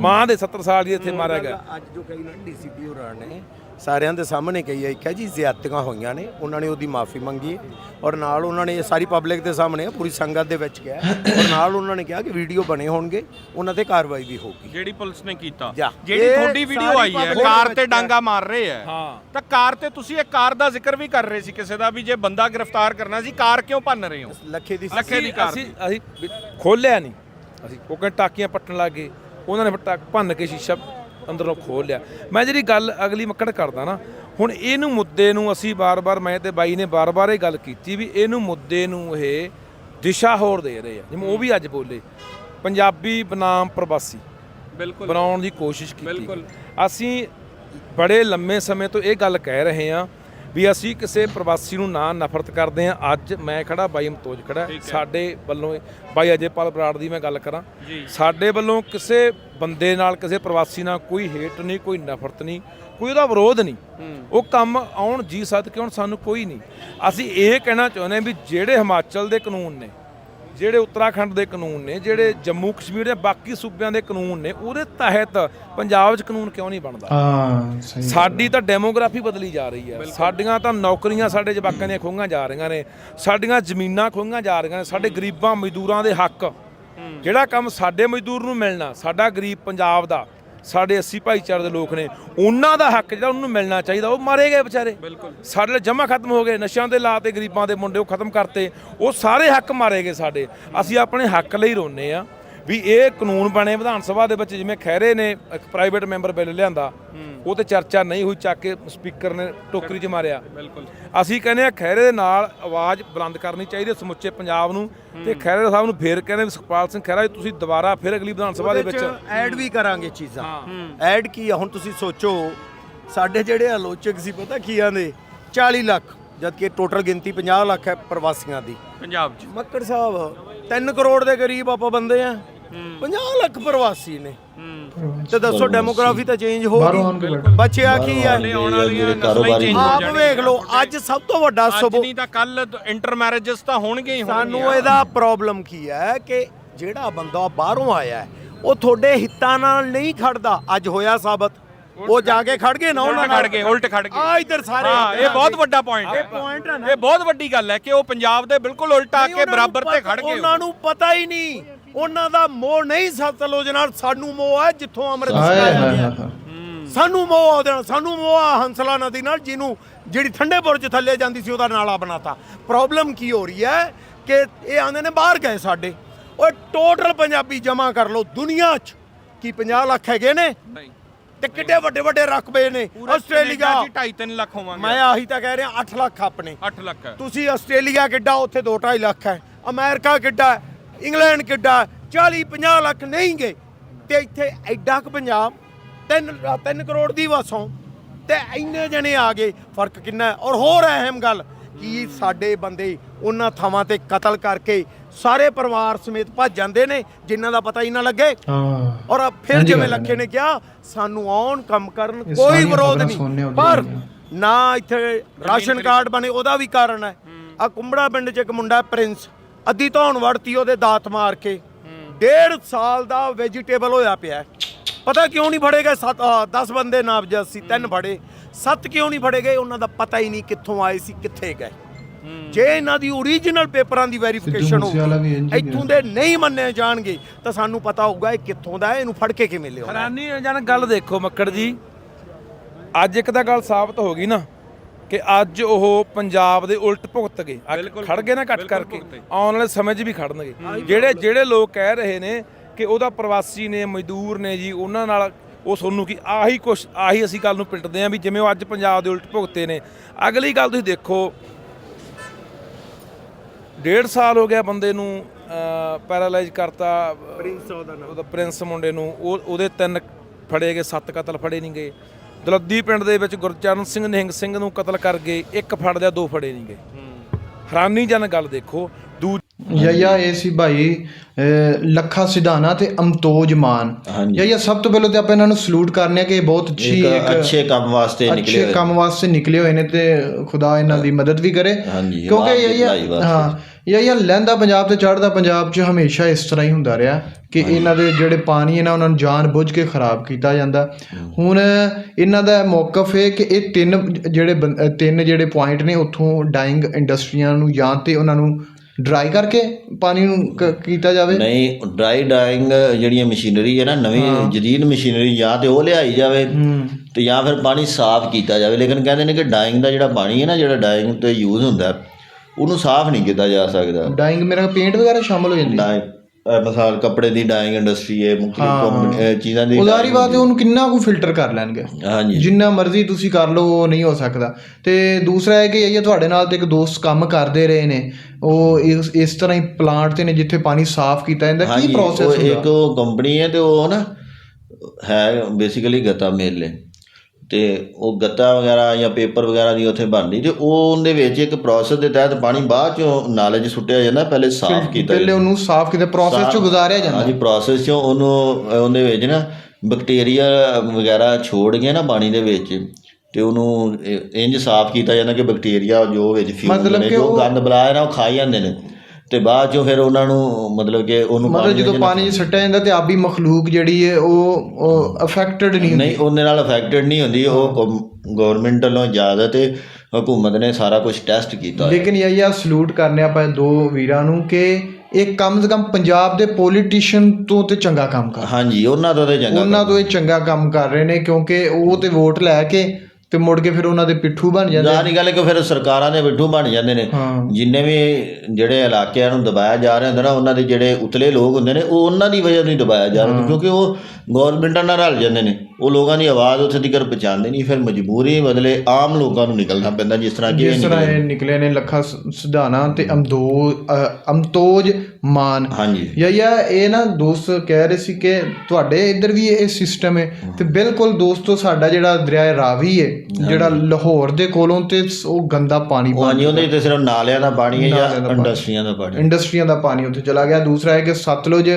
ਮਾਂ ਦੇ 70 ਸਾਲ ਦੀ ਇੱਥੇ ਮਾਰਿਆ ਗਿਆ। ਅੱਜ ਜੋ ਕਹੀ ਨਾ ਡੀਸੀਪੀ ਹੋਰਾਂ ਨੇ ਸਾਰਿਆਂ ਦੇ ਸਾਹਮਣੇ ਕਹੀ ਹੈ ਕਿ ਜੀ ਜ਼ਿਆਦਤੀਆਂ ਹੋਈਆਂ ਨੇ ਉਹਨਾਂ ਨੇ ਉਹਦੀ ਮਾਫੀ ਮੰਗੀ ਹੈ ਔਰ ਨਾਲ ਉਹਨਾਂ ਨੇ ਇਹ ਸਾਰੀ ਪਬਲਿਕ ਦੇ ਸਾਹਮਣੇ ਪੂਰੀ ਸੰਗਤ ਦੇ ਵਿੱਚ ਕਿਹਾ ਔਰ ਨਾਲ ਉਹਨਾਂ ਨੇ ਕਿਹਾ ਕਿ ਵੀਡੀਓ ਬਣੇ ਹੋਣਗੇ ਉਹਨਾਂ ਤੇ ਕਾਰਵਾਈ ਵੀ ਹੋਊਗੀ। ਜਿਹੜੀ ਪੁਲਿਸ ਨੇ ਕੀਤਾ। ਜਾ। ਜਿਹੜੀ ਇਹ ਤੁਹਾਡੀ ਵੀਡੀਓ ਸਾਰੀ ਆਈ ਹੈ public ਕਾਰ ਤੇ ਡਾਂਗਾ ਮਾਰ ਰਹੇ ਹੈ। ਹਾਂ। ਤਾਂ ਕਾਰ ਤੇ ਤੁਸੀਂ ਇੱਕ ਕਾਰ ਦਾ ਜ਼ਿਕਰ ਵੀ ਕਰ ਰਹੇ ਸੀ ਕਿਸੇ ਦਾ ਵੀ ਜੇ ਬੰਦਾ ਗ੍ਰਿਫਤਾਰ ਕਰਨਾ ਸੀ ਕਾਰ ਕਿਉਂ ਭੰਨ ਰਹੇ ਹੋ? ਲੱਖੇ ਦੀ ਲੱਖੇ ਦੀ ਕਾਰ ਅਸੀਂ ਅਸੀਂ ਖੋਲਿਆ ਨਹੀਂ। ਅਸੀਂ ਉਹ ਕਹਿੰਦੇ ਟਾਕੀਆਂ ਪੱਟਣ ਲੱਗੇ ਉਹਨਾਂ ਨੇ ਫਿਰ ਟਾਕ ਭੰਨ ਕੇ ਸ਼ੀਸ਼ਾ ਅੰਦਰੋਂ ਖੋਲ ਲਿਆ। ਮੈਂ ਜਿਹੜੀ ਗੱਲ ਅਗਲੀ ਮੱਕੜ ਕਰਦਾ ਨਾ ਹੁਣ ਇਹਨੂੰ ਮੁੱਦੇ ਨੂੰ ਅਸੀਂ ਬਾਰ-ਬਾਰ ਮੈਂ ਤੇ ਬਾਈ ਨੇ ਬਾਰ-ਬਾਰ ਇਹ ਗੱਲ ਕੀਤੀ ਵੀ ਇਹਨੂੰ ਮੁੱਦੇ ਨੂੰ ਇਹ ਦਿਸ਼ਾ ਹੋਰ ਦੇ ਰਹੇ ਆ। ਜਿਵੇਂ ਉਹ ਵੀ ਅੱਜ ਬੋਲੇ ਪੰਜਾਬੀ ਬਨਾਮ ਪ੍ਰਵਾਸੀ ਬਿਲਕੁਲ। ਬਣਾਉਣ ਦੀ ਕੋਸ਼ਿਸ਼ ਕੀਤੀ। ਬਿਲਕੁਲ। ਅਸੀਂ ਬੜੇ ਲੰਮੇ ਸਮੇਂ ਤੋਂ ਇਹ ਗੱਲ ਕਹਿ ਰਹੇ ਹਾਂ ਵੀ ਅਸੀਂ ਕਿਸੇ ਪ੍ਰਵਾਸੀ ਨੂੰ ਨਾ ਨਫ਼ਰਤ ਕਰਦੇ ਹਾਂ। ਅੱਜ ਮੈਂ ਖੜਾ ਬਾਈ ਮਤੋਜ ਖੜਾ ਸਾਡੇ ਵੱਲੋਂ ਬਾਈ ਅਜੇਪਾਲ ਬਰਾੜ ਦੀ ਮੈਂ ਗੱਲ ਕਰਾਂ। ਸਾਡੇ ਵੱਲੋਂ ਕਿਸੇ ਬੰਦੇ ਨਾਲ ਕਿਸੇ ਪ੍ਰਵਾਸੀ ਨਾਲ ਕੋਈ ਹੇਟ ਨਹੀਂ ਕੋਈ ਨਫ਼ਰਤ ਨਹੀਂ ਕੋਈ ਉਹਦਾ ਵਿਰੋਧ ਨਹੀਂ। ਉਹ ਕੰਮ ਆਉਣ ਜੀ ਸਦਕੇ ਹੁਣ ਸਾਨੂੰ ਕੋਈ ਨਹੀਂ। ਅਸੀਂ ਇਹ ਕਹਿਣਾ ਚਾਹੁੰਦੇ ਹਾਂ ਵੀ ਜਿਹੜੇ ਹਿਮਾਚਲ ਦੇ ਕਾਨੂੰਨ ਨੇ ਜਿਹੜੇ ਉੱਤਰਾਖੰਡ ਦੇ ਕਾਨੂੰਨ ਨੇ ਜਿਹੜੇ ਜੰਮੂ ਕਸ਼ਮੀਰ ਦੇ ਬਾਕੀ ਸੂਬਿਆਂ ਦੇ ਕਾਨੂੰਨ ਨੇ ਉਹਦੇ ਤਹਿਤ ਪੰਜਾਬ 'ਚ ਕਾਨੂੰਨ ਕਿਉਂ ਨਹੀਂ ਬਣਦਾ? ਹਾਂ ਸਹੀ ਸਾਡੀ ਤਾਂ ਡੈਮੋਗ੍ਰਾਫੀ ਬਦਲੀ ਜਾ ਰਹੀ ਹੈ। ਸਾਡੀਆਂ ਤਾਂ ਨੌਕਰੀਆਂ ਸਾਡੇ ਜਵਾਕਾਂ ਦੀਆਂ ਖੋਈਆਂ ਜਾ ਰਹੀਆਂ ਨੇ। ਸਾਡੀਆਂ ਜ਼ਮੀਨਾਂ ਖੋਈਆਂ ਜਾ ਰਹੀਆਂ ਨੇ। ਸਾਡੇ ਗਰੀਬਾਂ ਮਜ਼ਦੂਰਾਂ ਦੇ ਹੱਕ। ਜਿਹੜਾ ਕੰਮ ਸਾਡੇ ਮਜ਼ਦੂਰ ਨੂੰ ਮਿਲਣਾ ਸਾਡਾ ਗਰੀਬ ਪੰਜਾਬ ਦਾ ਸਾਡੇ 80 ਭਾਈਚਾਰੇ ਦੇ ਲੋਕ ਨੇ ਉਹਨਾਂ ਦਾ ਹੱਕ ਜਿਹੜਾ ਉਹਨੂੰ ਮਿਲਣਾ ਚਾਹੀਦਾ ਉਹ ਮਾਰੇ ਗਏ ਵਿਚਾਰੇ। ਸਾਡੇ ਲਈ ਜਮਾ ਖਤਮ ਹੋ ਗਏ ਨਸ਼ਿਆਂ ਦੇ ਲਾ ਤੇ ਗਰੀਬਾਂ ਦੇ ਮੁੰਡੇ ਉਹ ਖਤਮ ਕਰਤੇ ਉਹ ਸਾਰੇ ਹੱਕ ਮਾਰੇ ਗਏ ਸਾਡੇ। ਅਸੀਂ ਆਪਣੇ ਹੱਕ ਲਈ ਰੋਨੇ ਆ ਵੀ ਇਹ ਕਾਨੂੰਨ ਬਣੇ ਵਿਧਾਨ ਸਭਾ ਦੇ ਵਿੱਚ ਜਿਵੇਂ ਖਹਿਰੇ ਨੇ ਇੱਕ ਪ੍ਰਾਈਵੇਟ ਮੈਂਬਰ ਬਿੱਲ ਲਿਆਂਦਾ ਉਹ ਤੇ ਚਰਚਾ ਨਹੀਂ ਹੋਈ ਚੱਕ ਕੇ ਸਪੀਕਰ ਨੇ ਟੋਕਰੀ 'ਚ ਮਾਰਿਆ। ਬਿਲਕੁਲ। ਅਸੀਂ ਕਹਿੰਦੇ ਆ ਖਹਿਰੇ ਦੇ ਨਾਲ ਆਵਾਜ਼ ਬੁਲੰਦ ਕਰਨੀ ਚਾਹੀਦੀ ਹੈ ਸਮੁੱਚੇ ਪੰਜਾਬ ਨੂੰ ਤੇ ਖਹਿਰੇ ਸਾਹਿਬ ਨੂੰ ਫੇਰ ਕਹਿੰਦੇ ਵੀ ਸੁਖਪਾਲ ਸਿੰਘ ਖਹਿਰਾ ਜੀ ਤੁਸੀਂ ਦੁਬਾਰਾ ਫਿਰ ਅਗਲੀ ਵਿਧਾਨ ਸਭਾ ਦੇ ਵਿੱਚ ਐਡ ਵੀ ਕਰਾਂਗੇ ਚੀਜ਼ਾਂ। ਐਡ ਕੀ ਆ? ਹੁਣ ਤੁਸੀਂ ਸੋਚੋ ਸਾਡੇ ਜਿਹੜੇ ਆਲੋਚਕ ਸੀ ਪਤਾ ਕੀ ਆਂਦੇ? 40 ਲੱਖ ਜਦ ਕਿ ਟੋਟਲ ਗਿਣਤੀ 50 ਲੱਖ ਹੈ ਪ੍ਰਵਾਸੀਆਂ ਦੀ। ਪੰਜਾਬ 'ਚ। ਮੱਕੜ ਸਾਹਿਬ 3 ਕਰੋੜ ਦੇ ਕਰੀਬ ਆਪਾਂ ਬੰਦੇ ਆ। 50 ਲੱਖ ਪ੍ਰਵਾਸੀ ਨੇ। ਤੇ ਦੱਸੋ ਡੈਮੋਗ੍ਰਾਫੀ ਤਾਂ ਚੇਂਜ ਹੋ ਗਈ। ਬਚਿਆ ਕੀ ਹੈ ਆਉਣ ਵਾਲੀਆਂ ਨਸਲਾਂ ਆਪ ਜਾਣਗੀਆਂ। ਵੇਖ ਲਓ ਅੱਜ ਸਭ ਤੋਂ ਵੱਡਾ ਅੱਜ ਸਬੋ ਨਹੀਂ ਤਾਂ ਕੱਲ ਇੰਟਰ ਮੈਰਿਜਸ ਤਾਂ ਹੋਣਗੇ ਹੀ ਹੋਣਗੀਆਂ। ਸਾਨੂੰ ਇਹਦਾ ਪ੍ਰੋਬਲਮ ਕੀ ਹੈ ਕਿ ਜਿਹੜਾ ਬੰਦਾ ਬਾਹਰੋਂ ਆਇਆ ਹੈ, ਉਹ ਤੁਹਾਡੇ ਹਿੱਤਾਂ ਨਾਲ ਨਹੀਂ ਖੜਦਾ। ਅੱਜ ਹੋਇਆ ਸਾਬਤ। ਉਹ ਜਾ ਕੇ ਖੜ ਗਏ ਨਾ ਉਹਨਾਂ ਉਲਟ ਨਾਲ। ਖੜ ਗਏ ਉਲਟ ਖੜ ਗਏ। ਆ ਇੱਧਰ ਸਾਰੇ ਹਾਂ ਇਹ ਬਹੁਤ ਵੱਡਾ ਪੁਆਇੰਟ ਹੈ। ਇਹ point ਹੈ ਨਾ। ਇਹ ਬਹੁਤ ਵੱਡੀ ਗੱਲ ਹੈ ਕਿ ਉਹ ਪੰਜਾਬ ਦੇ ਬਿਲਕੁਲ ਉਲਟ ਕੇ ਬਰਾਬਰ ਤੇ ਪਤਾ- ਖੜ ਗਏ ਉਹਨਾਂ ਨੂੰ ਪਤਾ ਹੀ ਨਹੀਂ। ਉਹਨਾਂ ਦਾ ਮੋਹ ਨਹੀਂ ਸਤਲੁਜ ਨਾਲ ਸਾਨੂੰ ਮੋਹ ਹੈ ਜਿੱਥੋਂ ਅੰਮ੍ਰਿਤ ਛਕਾਇਆ ਗਿਆ ਸਾਨੂੰ ਮੋਹ ਉਹਦੇ ਨਾਲ ਸਾਨੂੰ ਮੋਹ ਆ ਹੰਸਲਾ ਨਦੀ ਨਾਲ ਜਿਹਨੂੰ ਜਿਹੜੀ ਠੰਡੇ ਬੁਰਜ ਥੱਲੇ ਜਾਂਦੀ ਸੀ ਉਹਦਾ ਨਾਲਾ ਬਣਾਤਾ। ਪ੍ਰੋਬਲਮ ਕੀ ਹੋ ਰਹੀ ਹੈ ਕਿ ਇਹ ਆਂਦੇ ਨੇ ਬਾਹਰ ਗਏ ਸਾਡੇ। ਓਏ ਟੋਟਲ ਪੰਜਾਬੀ ਜਮਾ ਕਰ ਲਓ ਦੁਨੀਆ 'ਚ। ਕੀ 50 ਲੱਖ ਹੈਗੇ ਨੇ? ਨਹੀਂ। ਤੇ ਕਿੱਡੇ ਵੱਡੇ ਵੱਡੇ ਰਕਬੇ ਨੇ? ਆਸਟ੍ਰੇਲੀਆ 2.5 3 ਲੱਖ ਹੋਵਾਂਗੇ। ਮੈਂ ਆਹੀ ਤਾਂ ਕਹਿ ਰਿਹਾ 8 ਲੱਖ ਆਪਣੇ। 8 ਲੱਖ। ਤੁਸੀਂ ਆਸਟ੍ਰੇਲੀਆ ਕਿੱਡਾ ਉੱਥੇ 2.5 ਲੱਖ ਹੈ। ਅਮਰੀਕਾ ਕਿੱਡਾ ਹੈ, ਇੰਗਲੈਂਡ ਕਿੱਡਾ 40 50 ਲੱਖ ਨਹੀਂ ਗਏ। ਤੇ ਇੱਥੇ ਐਡਾ ਕੁ ਪੰਜਾਬ 3 3 ਕਰੋੜ ਦੀ ਵਸੋਂ ਤੇ ਇੰਨੇ ਜਣੇ ਆ ਗਏ ਫ਼ਰਕ ਕਿੰਨਾ? ਔਰ ਹੋਰ ਅਹਿਮ ਗੱਲ ਕੀ ਸਾਡੇ ਬੰਦੇ ਉਹਨਾਂ ਥਾਵਾਂ ਤੇ ਕਤਲ ਕਰਕੇ ਸਾਰੇ ਪਰਿਵਾਰ ਸਮੇਤ ਭੱਜ ਜਾਂਦੇ ਨੇ ਜਿਨ੍ਹਾਂ ਦਾ ਪਤਾ ਹੀ ਨਾ ਲੱਗੇ। ਹਾਂ। ਔਰ ਫਿਰ ਜਿਵੇਂ। ਲੱਖੇ ਨੇ ਕਿਹਾ ਸਾਨੂੰ ਆਉਣ ਕੰਮ ਕਰਨ ਕੋਈ ਵਿਰੋਧ ਨਹੀਂ। ਪਰ। ਨਾ। ਇੱਥੇ ਰਾਸ਼ਨ ਕਾਰਡ ਬਣੇ ਉਹਦਾ ਵੀ ਕਾਰਨ ਹੈ। ਆ ਕੁੰਬੜਾ ਪਿੰਡ 'ਚ ਇੱਕ ਮੁੰਡਾ ਪ੍ਰਿੰਸ। ਅੱਧੀ ਧੌਣ ਵੜਤੀ ਉਹਦੇ ਦਾਤ ਮਾਰ ਕੇ। ਡੇਢ ਸਾਲ ਦਾ ਵੈਜੀਟੇਬਲ ਹੋਇਆ ਪਿਆ। ਪਤਾ ਕਿਉਂ ਨਹੀਂ ਫੜੇ ਗਏ 10 ਬੰਦੇ ਨਾਮਜ਼ਦ ਸੀ ਤਿੰਨ ਫੜੇ। ਸੱਤ ਕਿਉਂ ਨਹੀਂ ਫੜੇ ਗਏ ਉਹਨਾਂ ਦਾ ਪਤਾ ਹੀ ਨਹੀਂ ਕਿੱਥੋਂ ਆਏ ਸੀ ਕਿੱਥੇ ਗਏ। ਜੇ ਇਹਨਾਂ ਦੀ ਓਰੀਜਨਲ ਪੇਪਰਾਂ ਦੀ ਵੈਰੀਫਿਕੇਸ਼ਨ ਹੋਊਗੀ ਇੱਥੋਂ ਦੇ ਨਹੀਂ ਮੰਨੇ ਜਾਣਗੇ ਤਾਂ ਸਾਨੂੰ ਪਤਾ ਹੋਊਗਾ ਇਹ ਕਿੱਥੋਂ ਦਾ ਹੈ ਇਹਨੂੰ ਫੜ ਕੇ ਕਿਵੇਂ ਲਿਆਉਣਾ ਹੈ। ਹੈਰਾਨੀ ਜਨ ਗੱਲ ਦੇਖੋ ਮੱਕੜ ਜੀ ਅੱਜ ਇੱਕ ਤਾਂ ਗੱਲ ਸਾਬਤ ਹੋ ਗਈ ਨਾ। ਕਿ ਅੱਜ ਉਹ ਪੰਜਾਬ ਦੇ ਉਲਟ ਭੁਗਤ ਗਏ। ਖੜ ਗਏ ਨਾ ਕੱਟ ਕਰਕੇ। ਆਉਣ ਵਾਲੇ ਸਮੇਂ 'ਚ ਵੀ ਖੜਨਗੇ। ਜਿਹੜੇ ਜਿਹੜੇ ਲੋਕ ਕਹਿ ਰਹੇ ਨੇ ਕਿ ਉਹਦਾ ਪ੍ਰਵਾਸੀ ਨੇ ਮਜ਼ਦੂਰ ਨੇ ਜੀ ਉਹਨਾਂ ਨਾਲ ਉਹ ਤੁਹਾਨੂੰ ਕੀ ਆਹੀ ਕੁਛ ਆਹੀ ਅਸੀਂ ਗੱਲ ਨੂੰ ਪਿਲਟਦੇ ਆਂ ਵੀ ਜਿਵੇਂ ਉਹ ਅੱਜ ਪੰਜਾਬ ਦੇ ਉਲਟ ਭੁਗਤੇ ਨੇ। ਅਗਲੀ ਗੱਲ ਤੁਸੀਂ ਦੇਖੋ ਡੇਢ ਸਾਲ ਹੋ ਗਿਆ ਬੰਦੇ ਨੂੰ ਪੈਰਾਲਾਈਜ਼ ਕਰਤਾ ਪ੍ਰਿੰਸ ਉਹਦਾ ਪ੍ਰਿੰਸ ਮੁੰਡੇ ਨੂੰ ਉਹ ਉਹਦੇ ਤਿੰਨ ਫੜੇ ਗਏ ਸੱਤ ਕਤਲ ਫੜੇ ਨਹੀਂ ਗਏ। ਦਲੱਦੀ ਪਿੰਡ ਦੇ ਵਿੱਚ ਗੁਰਚਰਨ ਸਿੰਘ ਨਿਹੰਗ ਸਿੰਘ ਨੂੰ ਕਤਲ ਕਰ ਗਏ ਇੱਕ ਫੜ ਲਿਆ ਦੋ ਫੜੇ ਨਹੀਂ ਗਏ ਹੈਰਾਨੀਜਨ ਗੱਲ ਦੇਖੋ ਦੂ ਯਾ ਇਹ ਸੀ ਭਾਈ ਲੱਖਾ ਸਿਧਾਨਾ ਤੇ ਅਮਤੋਜ ਮਾਨ ਹਾਂਜੀ। ਯਾ ਸਭ ਤੋਂ ਪਹਿਲਾਂ ਤੇ ਆਪਾਂ ਇਹਨਾਂ ਨੂੰ ਸਲੂਟ ਕਰਨੇ ਆ ਕਿ ਇਹ ਬਹੁਤ ਅੱਛੀ ਇੱਕ ਅੱਛੇ ਕੰਮ ਵਾਸਤੇ ਨਿਕਲੇ ਅੱਛੇ ਹੋਏ। ਕੰਮ ਵਾਸਤੇ ਨਿਕਲੇ ਹੋਏ ਨੇ ਤੇ ਖੁਦਾ ਇਹਨਾਂ ਦੀ ਮਦਦ ਵੀ ਕਰੇ ਕਿਉਂਕਿ ਆਵਾਜ਼ ਦੀ ਯਾ ਭਲਾਈ ਵਾਸਤੇ। ਹਾਂ ਯਾ ਯਾ ਲਹਿੰਦਾ ਪੰਜਾਬ ਤੇ ਚੜ੍ਹਦਾ ਪੰਜਾਬ 'ਚ ਹਮੇਸ਼ਾ ਇਸ ਤਰ੍ਹਾਂ ਹੀ ਹੁੰਦਾ ਰਿਹਾ ਕਿ ਇਹਨਾਂ ਦੇ ਜਿਹੜੇ ਪਾਣੀ ਹੈ ਨਾ ਉਹਨਾਂ ਨੂੰ ਜਾਣ ਬੁੱਝ ਕੇ ਖਰਾਬ ਕੀਤਾ ਜਾਂਦਾ। ਹੁਣ ਇਹਨਾਂ ਦਾ ਮੌਕਫ ਹੈ ਕਿ ਇਹ ਤਿੰਨ ਜਿਹੜੇ ਤਿੰਨ ਜਿਹੜੇ ਪੁਆਇੰਟ ਨੇ ਉੱਥੋਂ ਡਾਈਂਗ ਇੰਡਸਟਰੀਆਂ ਨੂੰ ਜਾਂ ਤੇ ਉਹਨਾਂ ਨੂੰ ਡਰਾਈ ਕਰਕੇ ਪਾਣੀ ਨੂੰ ਕੀਤਾ ਜਾਵੇ। ਨਹੀਂ ਡਰਾਈ ਡਾਈਂਗ ਜਿਹੜੀਆਂ ਮਸ਼ੀਨਰੀ ਹੈ ਨਾ ਨਵੀਂ ਜਦੀਦ ਮਸ਼ੀਨਰੀ ਜਾਂ ਤੇ ਉਹ ਲਿਆਈ ਜਾਵੇ ਤੇ ਜਾਂ ਫਿਰ ਪਾਣੀ ਸਾਫ਼ ਕੀਤਾ ਜਾਵੇ। ਲੇਕਿਨ ਕਹਿੰਦੇ ਨੇ ਕਿ ਡਾਈਂਗ ਦਾ ਜਿਹੜਾ ਪਾਣੀ ਹੈ ਨਾ ਜਿਹੜਾ ਡਾਈਂਗ ਤੇ ਯੂਜ਼ ਹੁੰਦਾ ਹੈ, ਉਹਨੂੰ ਸਾਫ਼ ਨਹੀਂ ਕੀਤਾ ਜਾ ਸਕਦਾ। ਡਾਈਂਗ ਮੇਰਾ ਪੇਂਟ ਵਗੈਰਾ ਸ਼ਾਮਲ ਹੋ ਜਾਂਦੀ ਹੈ। ਡਾਈਂਗ ਮਿਸਾਲ ਕੱਪੜੇ ਦੀ ਡਾਈਂਗ ਇੰਡਸਟਰੀ ਹੈ ਮੁਖਤਲਿਫ ਚੀਜ਼ਾਂ ਦੀ ਉਦਾਰੀ ਬਾਤ ਹੈ। ਉਹਨੂੰ ਕਿੰਨਾ ਕੁ ਫਿਲਟਰ ਕਰ ਲੈਣਗੇ। ਹਾਂਜੀ। ਜਿੰਨਾ ਮਰਜ਼ੀ ਤੁਸੀਂ ਕਰ ਲਓ ਉਹ ਨਹੀਂ ਹੋ ਸਕਦਾ। ਤੇ ਦੂਸਰਾ ਹੈ ਕਿ ਇਹ ਤੁਹਾਡੇ ਨਾਲ ਤੇ ਇੱਕ ਦੋਸਤ ਕੰਮ ਕਰਦੇ ਰਹੇ ਨੇ ਉਹ ਇਸ ਇਸ ਤਰ੍ਹਾਂ ਹੀ ਪਲਾਂਟ ਤੇ ਨੇ ਜਿੱਥੇ ਪਾਣੀ ਸਾਫ਼ ਕੀਤਾ ਜਾਂਦਾ ਕੀ ਪ੍ਰੋਸੈਸ ਹੁੰਦਾ? ਇੱਕ ਕੰਪਨੀ ਹੈ ਤੇ ਉਹ ਨਾ ਹੈ ਬੇਸਿਕਲੀ ਗਤਾ ਮੇਲੇ ਤੇ ਉਹ ਗੱਤਾ ਵਗੈਰਾ ਜਾਂ ਪੇਪਰ ਵਗੈਰਾ ਦੀ ਉੱਥੇ ਬਣਦੀ ਤੇ ਉਹ ਉਹਦੇ ਵਿੱਚ ਇੱਕ ਪ੍ਰੋਸੈਸ ਦੇ ਤਹਿਤ ਪਾਣੀ ਬਾਅਦ ਚੋਂ ਨਾਲੇ 'ਚ ਸੁੱਟਿਆ ਜਾਂਦਾ ਪਹਿਲੇ ਸਾਫ਼ ਕੀਤਾ ਪਹਿਲੇ ਉਹਨੂੰ ਸਾਫ਼ ਕਿਤੇ ਪ੍ਰੋਸੈਸ ਚ ਗੁਜ਼ਾਰਿਆ ਜਾਂਦਾ। ਹਾਂਜੀ ਪ੍ਰੋਸੈਸ ਚੋਂ ਉਹਨੂੰ ਉਹਦੇ ਵਿੱਚ ਨਾ ਬੈਕਟੀਰੀਆ ਵਗੈਰਾ ਛੋੜ ਕੇ ਨਾ ਪਾਣੀ ਦੇ ਵਿੱਚ ਤੇ ਉਹਨੂੰ ਇੰਜ ਸਾਫ਼ ਕੀਤਾ ਜਾਂਦਾ ਕਿ ਬੈਕਟੀਰੀਆ ਜੋ ਵਿੱਚ ਫਿਊਜ਼ ਨੇ ਜੋ ਗੰਦ ਬਲਾਇਆ ਨਾ ਉਹ ਖਾ ਜਾਂਦੇ ਨੇ। ਤੇ ਬਾਅਦ ਚੋਂ ਫਿਰ ਉਹਨਾਂ ਨੂੰ ਮਤਲਬ ਕਿ ਉਹਨੂੰ ਮਤਲਬ ਜਦੋਂ ਪਾਣੀ 'ਚ ਸੱਟਿਆ ਜਾਂਦਾ ਤੇ ਆਬੀ ਮਖਲੂਕ ਜਿਹੜੀ ਹੈ ਉਹ ਅਫੈਕਟਡ ਨਹੀਂ ਹੁੰਦੀ। ਨਹੀਂ ਉਹਦੇ ਨਾਲ ਅਫੈਕਟਡ ਨਹੀਂ ਹੁੰਦੀ ਉਹ ਗਵਰਨਮੈਂਟ ਵੱਲੋਂ ਇਜਾਜ਼ਤ ਹੈ ਹਕੂਮਤ ਨੇ ਸਾਰਾ ਕੁਝ ਟੈਸਟ ਕੀਤਾ। ਲੇਕਿਨ ਇਹ ਯਾ ਸਲੂਟ ਕਰਨੇ ਆਪਾਂ ਦੋ ਵੀਰਾਂ ਨੂੰ ਕਿ ਇਹ ਕਮ ਸੇ ਕਮ ਪੰਜਾਬ ਦੇ ਪੋਲੀਟੀਸ਼ੀਅਨ ਤੋਂ ਤੇ ਚੰਗਾ ਕੰਮ ਕਰ ਹਾਂਜੀ ਉਹਨਾਂ ਤੋਂ ਤੇ ਚੰਗਾ ਉਹਨਾਂ ਤੋਂ ਇਹ ਚੰਗਾ ਕੰਮ ਕਰ ਰਹੇ ਨੇ ਕਿਉਂਕਿ ਉਹ ਤੇ ਵੋਟ ਲੈ ਕੇ ਤੇ ਮੁੜ ਕੇ ਫਿਰ ਉਹਨਾਂ ਦੇ ਪਿੱਠੂ ਬਣ ਜਾਂਦੇ ਜਾਨੀ ਗੱਲ ਹੈ ਕਿ ਫਿਰ ਸਰਕਾਰਾਂ ਦੇ ਬਿੱਠੂ ਬਣ ਜਾਂਦੇ ਨੇ। ਜਿੰਨੇ ਵੀ ਜਿਹੜੇ ਇਲਾਕਿਆਂ ਨੂੰ ਦਬਾਇਆ ਜਾ ਰਿਹਾ ਹੁੰਦਾ ਨਾ ਉਹਨਾਂ ਦੇ ਜਿਹੜੇ ਉਤਲੇ ਲੋਕ ਹੁੰਦੇ ਨੇ ਉਹ ਉਹਨਾਂ ਦੀ ਵਜ੍ਹਾ ਤੋਂ ਹੀ ਦਬਾਇਆ ਜਾ ਰਿਹਾ ਕਿਉਂਕਿ ਉਹ ਗਵਰਨਮੈਂਟਾਂ ਨਾਲ ਰਲ ਜਾਂਦੇ ਨੇ। ਉਹ ਲੋਕਾਂ ਦੀ ਆਵਾਜ਼ ਉੱਥੇ ਤੀਕਰ ਪਹੁੰਚਾਉਂਦੇ ਨਹੀਂ ਫਿਰ ਮਜਬੂਰੀ ਬਦਲੇ ਆਮ ਲੋਕਾਂ ਨੂੰ ਨਿਕਲਣਾ ਪੈਂਦਾ ਜਿਸ ਤਰ੍ਹਾਂ ਕਿ ਜਿਸ ਤਰ੍ਹਾਂ। ਇਹ ਨਿਕਲੇ ਨੇ ਲੱਖਾ ਸਿਧਾਣਾ ਤੇ ਅਮਦੋ ਅਮਤੋਜ ਮਾਨ। ਹਾਂਜੀ। ਯਾ ਯਾ ਇਹ ਨਾ ਦੋਸਤ ਕਹਿ ਰਹੇ ਸੀ ਕਿ ਤੁਹਾਡੇ ਇੱਧਰ ਵੀ ਇਹ ਸਿਸਟਮ ਹੈ। ਤੇ ਬਿਲਕੁਲ ਦੋਸਤੋ ਸਾਡਾ ਜਿਹੜਾ ਦਰਿਆ ਰਾਵੀ ਹੈ ਜਿਹੜਾ ਲਾਹੌਰ ਦੇ ਕੋਲੋਂ ਤੇ ਉਹ ਗੰਦਾ ਪਾਣੀ ਹਾਂਜੀ ਉਹਦੇ ਤੇ ਸਿਰਫ ਨਾਲਿਆਂ ਦਾ ਪਾਣੀ ਹੈ ਜਾਂ ਪਾਣੀ। ਇੰਡਸਟਰੀਆਂ ਦਾ ਪਾਣੀ? ਇੰਡਸਟਰੀਆਂ ਦਾ ਪਾਣੀ ਉੱਥੇ ਚਲਾ ਗਿਆ। ਦੂਸਰਾ ਹੈ ਕਿ ਸਤਲੁਜ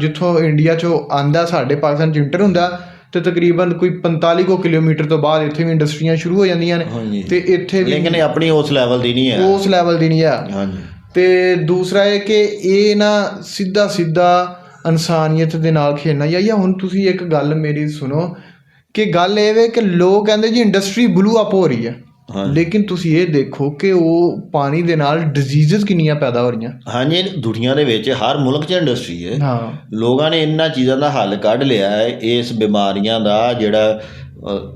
ਜਿੱਥੋਂ ਇੰਡੀਆ ਚੋਂ ਆਂਦਾ ਸਾਡੇ ਪਾਕਿਸਤਾਨ ਚ ਇੰਟਰ ਹੁੰਦਾ ਤੇ ਤਕਰੀਬਨ ਕੋਈ 45 ਕੋ ਕਿਲੋਮੀਟਰ ਤੋਂ ਬਾਅਦ ਇੱਥੇ ਵੀ ਇੰਡਸਟਰੀਆਂ ਸ਼ੁਰੂ ਹੋ ਜਾਂਦੀਆਂ ਨੇ। ਤੇ ਇੱਥੇ ਵੀ ਲੇਕਿਨ ਇਹ ਆਪਣੀ ਉਸ ਲੈਵਲ ਦੀ ਨਹੀਂ ਹੈ। ਉਸ ਲੈਵਲ ਦੀ ਨਹੀਂ ਆ ਹਾਂਜੀ। ਤੇ ਦੂਸਰਾ ਹੈ ਕਿ ਇਹ ਨਾ ਸਿੱਧਾ ਸਿੱਧਾ ਇਨਸਾਨੀਅਤ ਦੇ ਨਾਲ ਖੇਡਣਾ। ਜਾਂ ਜਾਂ ਹੁਣ ਤੁਸੀਂ ਇੱਕ ਗੱਲ ਮੇਰੀ ਸੁਣੋ ਕਿ ਗੱਲ ਇਹ ਵੇ ਕਿ ਲੋਕ ਕਹਿੰਦੇ ਜੀ ਇੰਡਸਟਰੀ ਬਲੂ ਅਪ ਹੋ ਰਹੀ ਹੈ। ਲੇਕਿਨ ਤੁਸੀਂ ਇਹ ਦੇਖੋ ਕਿ ਉਹ ਪਾਣੀ ਦੇ ਨਾਲ ਡਿਜ਼ੀਜ਼ਸ ਕਿੰਨੀਆਂ ਪੈਦਾ ਹੋ ਰਹੀਆਂ। ਹਾਂਜੀ ਦੁਨੀਆ ਦੇ ਵਿੱਚ ਹਰ ਮੁਲਕ 'ਚ ਇੰਡਸਟਰੀ ਹੈ। ਹਾਂ। ਲੋਕਾਂ ਨੇ ਇਹਨਾਂ ਚੀਜ਼ਾਂ ਦਾ ਹੱਲ ਕੱਢ ਲਿਆ ਹੈ। ਇਸ ਬਿਮਾਰੀਆਂ ਦਾ ਜਿਹੜਾ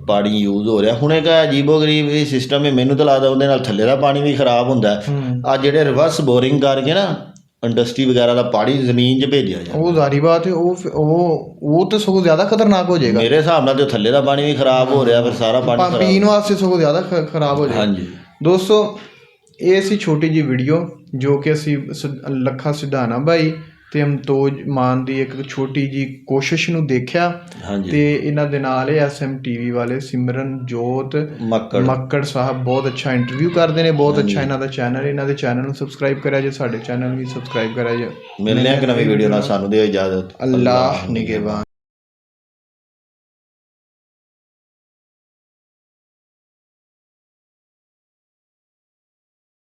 ਪਾਣੀ ਯੂਜ਼ ਹੋ ਰਿਹਾ। ਹੁਣ ਇੱਕ ਅਜੀਬੋ-ਗਰੀਬ ਇਹ ਸਿਸਟਮ ਹੈ ਮੈਨੂੰ ਤਾਂ ਲੱਗਦਾ ਉਹਦੇ ਨਾਲ ਥੱਲੇ ਦਾ ਪਾਣੀ ਵੀ ਖਰਾਬ ਹੁੰਦਾ। ਆ ਜਿਹੜੇ ਰਿਵਰਸ ਬੋਰਿੰਗ ਕਰਕੇ ਨਾ ਇੰਡਸਟਰੀ ਵਗੈਰਾ ਦਾ ਪਾਣੀ ਜ਼ਮੀਨ 'ਚ ਭੇਜਿਆ ਜਾਂਦਾ। ਉਹ ਜ਼ਾਰੀ ਬਾਤ ਹੈ ਉਹ ਫਿਰ- ਉਹ ਉਹ ਤਾਂ ਸਗੋਂ ਜ਼ਿਆਦਾ ਖਤਰਨਾਕ ਹੋ ਜਾਏਗਾ। ਮੇਰੇ ਹਿਸਾਬ ਨਾਲ ਤੇ ਥੱਲੇ ਦਾ ਪਾਣੀ ਵੀ ਖਰਾਬ ਹੋ ਰਿਹਾ ਫਿਰ ਸਾਰਾ ਪਾਣੀ ਪਾ- ਖਰਾਬ। ਪੀਣ ਵਾਸਤੇ ਸਗੋਂ ਜ਼ਿਆਦਾ ਖ- ਖਰਾਬ ਹੋ ਜਾਏਗਾ। ਹਾਂਜੀ। ਦੋਸਤੋ ਇਹ ਸੀ ਛੋਟੀ ਜੀ ਵੀਡੀਓ ਜੋ ਕਿ ਅਸੀਂ ਸ- ਲੱਖਾ ਸਿਧਾਣਾ ਬਾਈ ਤੇ ਅਮਤੋਜ ਮਾਨ ਦੀ ਇੱਕ ਛੋਟੀ ਜੀ ਕੋਸ਼ਿਸ਼ ਨੂੰ ਦੇਖਿਆ ਤੇ ਇਹਨਾਂ ਦੇ ਨਾਲ ਇਹ ਐਸਐਮ ਟੀਵੀ ਵਾਲੇ ਸਿਮਰਨ ਜੋਤ ਮੱਕੜ। ਮੱਕੜ ਸਾਹਿਬ ਬਹੁਤ ਅੱਛਾ ਇੰਟਰਵਿਊ ਕਰਦੇ ਨੇ ਬਹੁਤ ਅੱਛਾ ਇਹਨਾਂ ਦਾ ਚੈਨਲ ਇਹਨਾਂ ਦੇ ਚੈਨਲ ਨੂੰ ਸਬਸਕ੍ਰਾਈਬ ਕਰਿਆ ਜੇ ਸਾਡੇ ਚੈਨਲ ਵੀ ਸਬਸਕ੍ਰਾਈਬ ਕਰਿਆ ਜੇ। ਮਿਲਨੇ ਆ ਇੱਕ ਨਵੀਂ ਵੀਡੀਓ ਨਾਲ। ਸਾਨੂੰ ਦਿਓ ਇਜਾਜ਼ਤ। ਅੱਲਾਹ ਨਿਗਹਿਬਾਨ